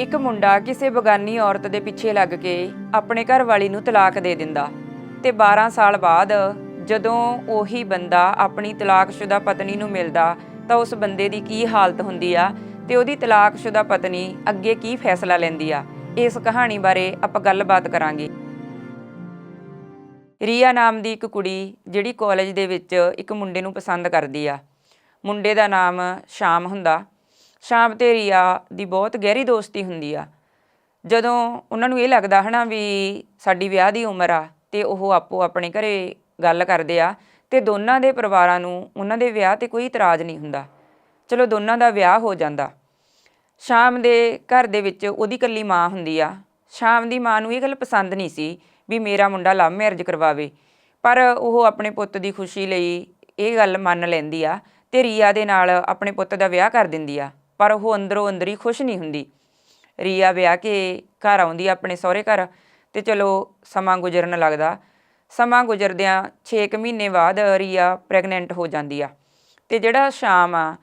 ਇੱਕ ਮੁੰਡਾ ਕਿਸੇ ਬਗਾਨੀ ਔਰਤ ਦੇ ਪਿੱਛੇ ਲੱਗ ਕੇ ਆਪਣੇ ਘਰ ਵਾਲੀ ਨੂੰ ਤਲਾਕ ਦੇ ਦਿੰਦਾ ਤੇ 12 ਸਾਲ ਬਾਅਦ ਜਦੋਂ ਉਹੀ ਬੰਦਾ ਆਪਣੀ ਤਲਾਕਸ਼ੁਦਾ ਪਤਨੀ ਨੂੰ ਮਿਲਦਾ ਤਾਂ ਉਸ ਬੰਦੇ ਦੀ ਕੀ ਹਾਲਤ ਹੁੰਦੀ ਆ ਤੇ ਉਹਦੀ ਤਲਾਕਸ਼ੁਦਾ ਪਤਨੀ ਅੱਗੇ ਕੀ ਫੈਸਲਾ ਲੈਂਦੀ ਆ, ਇਸ ਕਹਾਣੀ ਬਾਰੇ ਆਪਾਂ ਗੱਲਬਾਤ ਕਰਾਂਗੇ। ਰੀਆ ਨਾਮ ਦੀ ਇੱਕ ਕੁੜੀ ਜਿਹੜੀ ਕਾਲਜ ਦੇ ਵਿੱਚ ਇੱਕ ਮੁੰਡੇ ਨੂੰ ਪਸੰਦ ਕਰਦੀ ਆ। ਮੁੰਡੇ ਦਾ ਨਾਮ ਸ਼ਾਮ ਹੁੰਦਾ। ਸ਼ਾਮ ਤੇ ਰੀਆ ਦੀ ਬਹੁਤ ਗਹਿਰੀ ਦੋਸਤੀ ਹੁੰਦੀ ਆ। ਜਦੋਂ ਉਹਨਾਂ ਨੂੰ ਇਹ ਲੱਗਦਾ ਹਨਾ ਵੀ ਸਾਡੀ ਵਿਆਹ ਦੀ ਉਮਰ ਆ ਤੇ ਉਹ ਆਪੋ ਆਪਣੇ ਘਰੇ ਗੱਲ ਕਰਦੇ ਆ ਤੇ ਦੋਨਾਂ ਦੇ ਪਰਿਵਾਰਾਂ ਨੂੰ ਉਹਨਾਂ ਦੇ ਵਿਆਹ ਤੇ ਕੋਈ ਇਤਰਾਜ਼ ਨਹੀਂ ਹੁੰਦਾ। ਚਲੋ ਦੋਨਾਂ ਦਾ ਵਿਆਹ ਹੋ ਜਾਂਦਾ। ਸ਼ਾਮ ਦੇ ਘਰ ਦੇ ਵਿੱਚ ਉਹਦੀ ਕੱਲੀ ਮਾਂ ਹੁੰਦੀ ਆ। ਸ਼ਾਮ ਦੀ ਮਾਂ ਨੂੰ ਇਹ ਗੱਲ ਪਸੰਦ ਨਹੀਂ ਸੀ ਵੀ ਮੇਰਾ ਮੁੰਡਾ ਲਵ ਮੈਰਿਜ ਕਰਵਾਵੇ। ਪਰ ਉਹ ਆਪਣੇ ਪੁੱਤ ਦੀ ਖੁਸ਼ੀ ਲਈ ਇਹ ਗੱਲ ਮੰਨ ਲੈਂਦੀ ਆ ਤੇ ਰੀਆ ਦੇ ਨਾਲ ਆਪਣੇ ਪੁੱਤ ਦਾ ਵਿਆਹ ਕਰ ਦਿੰਦੀ ਆ। ਪਰ ਉਹ ਅੰਦਰੋਂ ਅੰਦਰ ਹੀ ਖੁਸ਼ ਨਹੀਂ ਹੁੰਦੀ। ਰੀਆ ਵਿਆਹ ਕੇ ਘਰ ਆਉਂਦੀ ਆ ਆਪਣੇ ਸਹੁਰੇ ਘਰ ਤੇ ਚਲੋ ਸਮਾਂ ਗੁਜ਼ਰਨ ਲੱਗਦਾ। ਸਮਾਂ ਗੁਜ਼ਰਦਿਆਂ 6 ਮਹੀਨੇ ਬਾਅਦ ਰੀਆ ਪ੍ਰੈਗਨੈਂਟ ਹੋ ਜਾਂਦੀ ਆ ਤੇ ਜਿਹੜਾ ਸ਼ਾਮ ਆ,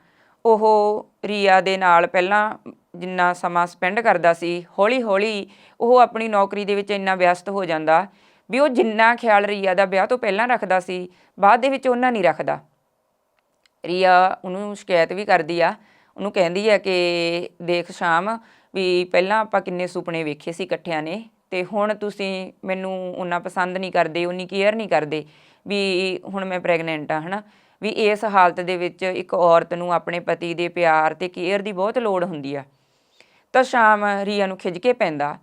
ਉਹ ਰੀਆ ਦੇ ਨਾਲ ਪਹਿਲਾਂ ਜਿੰਨਾ ਸਮਾਂ ਸਪੈਂਡ ਕਰਦਾ ਸੀ ਹੌਲੀ ਹੌਲੀ ਉਹ ਆਪਣੀ ਨੌਕਰੀ ਦੇ ਵਿੱਚ ਇੰਨਾ ਵਿਅਸਤ ਹੋ ਜਾਂਦਾ ਵੀ ਉਹ ਜਿੰਨਾ ਖਿਆਲ ਰੀਆ ਦਾ ਵਿਆਹ ਤੋਂ ਪਹਿਲਾਂ ਰੱਖਦਾ ਸੀ, ਬਾਅਦ ਦੇ ਵਿੱਚ ਉਹਨਾਂ ਨਹੀਂ ਰੱਖਦਾ। ਰੀਆ ਉਹਨੂੰ ਸ਼ਿਕਾਇਤ ਵੀ ਕਰਦੀ ਆ ਉਹਨੂੰ ਕਹਿੰਦੀ ਹੈ ਕਿ ਦੇਖ ਸ਼ਾਮ ਵੀ ਪਹਿਲਾਂ ਆਪਾਂ ਕਿੰਨੇ ਸੁਪਨੇ ਵੇਖੇ ਸੀ ਇਕੱਠਿਆਂ ਨੇ ਤੇ ਹੁਣ ਤੁਸੀਂ ਮੈਨੂੰ ਉਹਨਾਂ ਪਸੰਦ ਨਹੀਂ ਕਰਦੇ, ਉਨੀ ਕੇਅਰ ਨਹੀਂ ਕਰਦੇ ਵੀ ਹੁਣ ਮੈਂ ਪ੍ਰੈਗਨੈਂਟ ਆ, ਹਨਾ? ਵੀ ਇਸ ਹਾਲਤ ਦੇ ਵਿੱਚ ਇੱਕ ਔਰਤ ਨੂੰ ਆਪਣੇ ਪਤੀ ਦੇ ਪਿਆਰ ਤੇ ਕੇਅਰ ਦੀ ਬਹੁਤ ਲੋੜ ਹੁੰਦੀ ਆ। ਤਾਂ ਸ਼ਾਮ ਰੀਆ ਨੂੰ ਖਿੱਚ ਕੇ ਪੈਂਦਾ।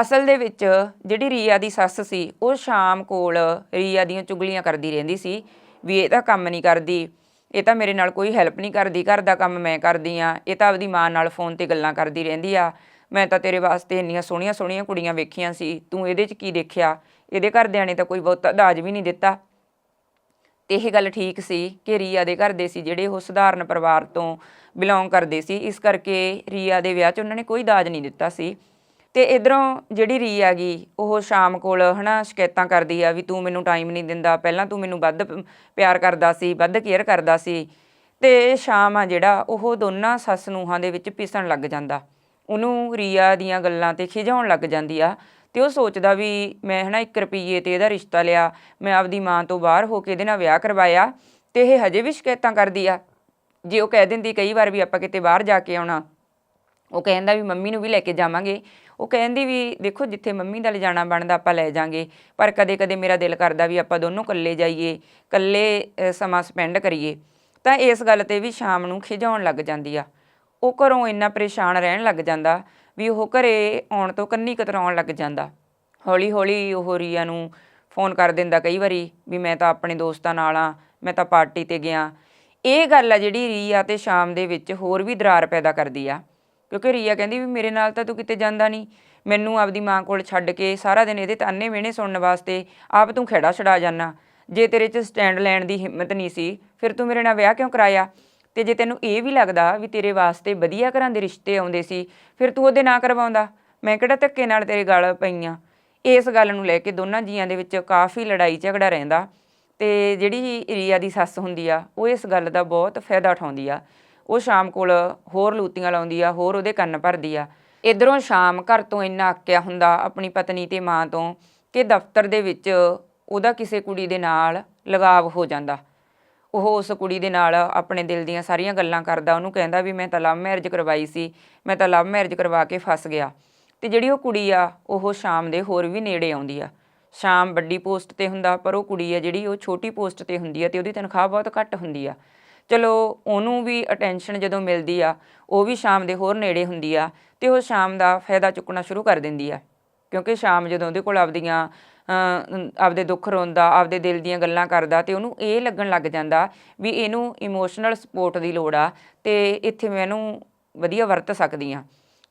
ਅਸਲ ਦੇ ਵਿੱਚ ਜਿਹੜੀ ਰੀਆ ਦੀ ਸੱਸ ਸੀ, ਉਹ ਸ਼ਾਮ ਕੋਲ ਰੀਆ ਦੀਆਂ ਚੁਗਲੀਆਂ ਕਰਦੀ ਰਹਿੰਦੀ ਸੀ ਵੀ ਇਹ ਤਾਂ ਕੰਮ ਨਹੀਂ ਕਰਦੀ। ਇਹ ਤਾਂ ਮੇਰੇ ਨਾਲ ਕੋਈ ਹੈਲਪ ਨਹੀਂ ਕਰਦੀ, ਘਰ ਦਾ ਕੰਮ ਮੈਂ ਕਰਦੀ ਆ ਇਹ ਤਾਂ ਆਪਦੀ ਮਾਂ ਨਾਲ ਫੋਨ ਤੇ ਗੱਲਾਂ ਕਰਦੀ ਰਹਿੰਦੀ ਆ। ਮੈਂ ਤਾਂ ਤੇਰੇ ਵਾਸਤੇ ਇੰਨੀਆਂ ਸੋਹਣੀਆਂ ਸੋਹਣੀਆਂ ਕੁੜੀਆਂ ਵੇਖੀਆਂ ਸੀ, ਤੂੰ ਇਹਦੇ 'ਚ ਕੀ ਦੇਖਿਆ? ਇਹਦੇ ਘਰਦਿਆਂ ਨੇ ਤਾਂ ਕੋਈ ਬਹੁਤਾ ਦਾਜ ਵੀ ਨਹੀਂ ਦਿੱਤਾ। ਤੇ ਇਹ ਗੱਲ ਠੀਕ ਸੀ ਕਿ ਰੀਆ ਦੇ ਘਰ ਦੇ ਸੀ, ਜਿਹੜੇ ਉਹ ਸਧਾਰਨ ਪਰਿਵਾਰ ਤੋਂ ਬਿਲੋਂਗ ਕਰਦੇ ਸੀ, ਇਸ ਕਰਕੇ ਰੀਆ ਦੇ ਵਿਆਹ 'ਚ ਉਹਨਾਂ ਨੇ ਕੋਈ ਦਾਜ ਨਹੀਂ ਦਿੱਤਾ ਸੀ। ਤੇ ਇਧਰੋਂ ਜਿਹੜੀ ਰੀ ਆ ਗਈ, ਉਹ ਸ਼ਾਮ ਕੋਲ ਹਨਾ ਸ਼ਿਕਾਇਤਾਂ ਕਰਦੀ ਆ ਵੀ ਤੂੰ ਮੈਨੂੰ ਟਾਈਮ ਨਹੀਂ ਦਿੰਦਾ, ਪਹਿਲਾਂ ਤੂੰ ਮੈਨੂੰ ਵੱਧ ਪ- ਪਿਆਰ ਕਰਦਾ ਸੀ, ਵੱਧ ਕੇਅਰ ਕਰਦਾ ਸੀ ਤੇ ਸ਼ਾਮ ਆ ਜਿਹੜਾ, ਉਹ ਦੋਨਾਂ ਸੱਸ ਨੂੰਹਾਂ ਦੇ ਵਿੱਚ ਪਿਸਣ ਲੱਗ ਜਾਂਦਾ। ਉਹਨੂੰ ਰੀਆ ਦੀਆਂ ਗੱਲਾਂ ਤੇ ਖਿਜਾਉਣ ਲੱਗ ਜਾਂਦੀ ਆ ਤੇ ਉਹ ਸੋਚਦਾ ਵੀ ਮੈਂ ਹਨਾ 1 ਰੁਪਈਏ ਤੇ ਇਹਦਾ ਰਿਸ਼ਤਾ ਲਿਆ, ਮੈਂ ਆਪਦੀ ਮਾਂ ਤੋਂ ਬਾਹਰ ਹੋ ਕੇ ਇਹਦੇ ਨਾਲ ਵਿਆਹ ਕਰਵਾਇਆ ਤੇ ਇਹ ਹਜੇ ਵੀ ਸ਼ਿਕਾਇਤਾਂ ਕਰਦੀ ਆ। ਜੇ ਉਹ ਕਹਿ ਦਿੰਦੀ ਕਈ ਵਾਰ ਵੀ ਆਪਾਂ ਕਿਤੇ ਬਾਹਰ ਜਾ ਕੇ ਆਉਣਾ, ਉਹ ਕਹਿੰਦਾ ਵੀ ਮੰਮੀ ਨੂੰ ਵੀ ਲੈ ਕੇ ਜਾਵਾਂਗੇ। ਉਹ ਕਹਿੰਦੀ ਵੀ ਦੇਖੋ, ਜਿੱਥੇ ਮੰਮੀ ਦਾ ਲਿਜਾਣਾ ਬਣਦਾ ਆਪਾਂ ਲੈ ਜਾਾਂਗੇ। ਪਰ ਕਦੇ-ਕਦੇ ਮੇਰਾ ਦਿਲ ਕਰਦਾ ਵੀ ਆਪਾਂ ਦੋਨੋਂ ਇਕੱਲੇ ਜਾਈਏ, ਇਕੱਲੇ ਸਮਾਂ ਸਪੈਂਡ ਕਰੀਏ। ਤਾਂ ਇਸ ਗੱਲ ਤੇ ਵੀ ਸ਼ਾਮ ਨੂੰ ਖਿਜਾਉਣ ਲੱਗ ਜਾਂਦੀ ਆ। ਉਹ ਘਰੋਂ ਇੰਨਾ ਪਰੇਸ਼ਾਨ ਰਹਿਣ ਲੱਗ ਜਾਂਦਾ ਵੀ ਉਹ ਘਰੇ ਆਉਣ ਤੋਂ ਕੰਨੀ ਕਤਰਾਉਣ ਲੱਗ ਜਾਂਦਾ। ਹੌਲੀ-ਹੌਲੀ ਉਹ ਰੀਆ ਨੂੰ ਫੋਨ ਕਰ ਦਿੰਦਾ ਕਈ ਵਾਰੀ ਵੀ ਮੈਂ ਤਾਂ ਆਪਣੇ ਦੋਸਤਾਂ ਨਾਲ ਆ, ਮੈਂ ਤਾਂ ਪਾਰਟੀ ਤੇ ਗਿਆ। ਇਹ ਗੱਲ ਆ ਜਿਹੜੀ ਰੀਆ ਤੇ ਸ਼ਾਮ ਦੇ ਵਿੱਚ ਹੋਰ ਵੀ ਦਰਾਰ ਪੈਦਾ ਕਰਦੀ ਆ। ਕਿਉਂਕਿ ਰੀਆ ਕਹਿੰਦੀ ਵੀ ਮੇਰੇ ਨਾਲ ਤਾਂ ਤੂੰ ਕਿਤੇ ਜਾਂਦਾ ਨਹੀਂ। ਮੈਨੂੰ ਆਪਦੀ ਮਾਂ ਕੋਲ ਛੱਡ ਕੇ ਸਾਰਾ ਦਿਨ ਇਹਦੇ ਤਾਨੇ ਮਿਹਣੇ ਸੁਣਨ ਵਾਸਤੇ ਆਪ ਤੂੰ ਖੇੜਾ ਛਡਾ ਜਾਨਾ। ਜੇ ਤੇਰੇ 'ਚ ਸਟੈਂਡ ਲੈਣ ਦੀ ਹਿੰਮਤ ਨਹੀਂ ਸੀ, ਫਿਰ ਤੂੰ ਮੇਰੇ ਨਾਲ ਵਿਆਹ ਕਿਉਂ ਕਰਾਇਆ? ਤੇ ਜੇ ਤੈਨੂੰ ਇਹ ਵੀ ਲੱਗਦਾ ਵੀ ਤੇਰੇ ਵਾਸਤੇ ਵਧੀਆ ਘਰਾਂ ਦੇ ਰਿਸ਼ਤੇ ਆਉਂਦੇ ਸੀ, ਫਿਰ ਤੂੰ ਉਹਦੇ ਨਾ ਕਰਵਾਉਂਦਾ। ਮੈਂ ਕਿਹੜਾ ਧੱਕੇ ਨਾਲ ਤੇਰੇ ਗਲ ਪਈਆਂ? ਇਸ ਗੱਲ ਨੂੰ ਲੈ ਕੇ ਦੋਨਾਂ ਜੀਆਂ ਦੇ ਵਿੱਚ ਕਾਫੀ ਲੜਾਈ ਝਗੜਾ ਰਹਿੰਦਾ। ਤੇ ਜਿਹੜੀ ਰੀਆ ਦੀ ਸੱਸ ਹੁੰਦੀ ਆ, ਉਹ ਇਸ ਗੱਲ ਦਾ ਬਹੁਤ ਫਾਇਦਾ ਉਠਾਉਂਦੀ ਆ। ਉਹ ਸ਼ਾਮ ਕੋਲ ਹੋਰ ਲੂਤੀਆਂ ਲਾਉਂਦੀ ਆ, ਹੋਰ ਉਹਦੇ ਕੰਨ ਭਰਦੀ ਆ। ਇਧਰੋਂ ਸ਼ਾਮ ਘਰ ਤੋਂ ਇੰਨਾ ਅੱਕਿਆ ਹੁੰਦਾ ਆਪਣੀ ਪਤਨੀ ਤੇ ਮਾਂ ਤੋਂ ਕਿ ਦਫ਼ਤਰ ਦੇ ਵਿੱਚ ਉਹਦਾ ਕਿਸੇ ਕੁੜੀ ਦੇ ਨਾਲ ਲਗਾਵ ਹੋ ਜਾਂਦਾ। ਉਹ ਉਸ ਕੁੜੀ ਦੇ ਨਾਲ ਆਪਣੇ ਦਿਲ ਦੀਆਂ ਸਾਰੀਆਂ ਗੱਲਾਂ ਕਰਦਾ, ਉਹਨੂੰ ਕਹਿੰਦਾ ਵੀ ਮੈਂ ਤਾਂ ਲਵ ਮੈਰਿਜ ਕਰਵਾਈ ਸੀ, ਮੈਂ ਤਾਂ ਲਵ ਮੈਰਿਜ ਕਰਵਾ ਕੇ ਫਸ ਗਿਆ। ਤੇ ਜਿਹੜੀ ਉਹ ਕੁੜੀ ਆ, ਉਹ ਸ਼ਾਮ ਦੇ ਹੋਰ ਵੀ ਨੇੜੇ ਆਉਂਦੀ ਆ। ਸ਼ਾਮ ਵੱਡੀ ਪੋਸਟ ਤੇ ਹੁੰਦਾ, ਪਰ ਉਹ ਕੁੜੀ ਆ ਜਿਹੜੀ ਉਹ ਛੋਟੀ ਪੋਸਟ ਤੇ ਹੁੰਦੀ ਆ ਤੇ ਉਹਦੀ ਤਨਖਾਹ ਬਹੁਤ ਘੱਟ ਹੁੰਦੀ ਆ। ਚਲੋ ਉਹਨੂੰ ਵੀ ਅਟੈਂਸ਼ਨ ਜਦੋਂ ਮਿਲਦੀ ਆ, ਉਹ ਵੀ ਸ਼ਾਮ ਦੇ ਹੋਰ ਨੇੜੇ ਹੁੰਦੀ ਆ ਤੇ ਉਹ ਸ਼ਾਮ ਦਾ ਫਾਇਦਾ ਚੁੱਕਣਾ ਸ਼ੁਰੂ ਕਰ ਦਿੰਦੀ ਆ। ਕਿਉਂਕਿ ਸ਼ਾਮ ਜਦੋਂ ਉਹਦੇ ਕੋਲ ਆਪਦੀਆਂ ਆਪਦੇ ਦੁੱਖ ਰੋਂਦਾ, ਆਪਦੇ ਦਿਲ ਦੀਆਂ ਗੱਲਾਂ ਕਰਦਾ ਤੇ ਉਹਨੂੰ ਇਹ ਲੱਗਣ ਲੱਗ ਜਾਂਦਾ ਵੀ ਇਹਨੂੰ ਇਮੋਸ਼ਨਲ ਸਪੋਰਟ ਦੀ ਲੋੜ ਆ ਤੇ ਇੱਥੇ ਮੈਂ ਇਹਨੂੰ ਵਧੀਆ ਵਰਤ ਸਕਦੀ ਆ।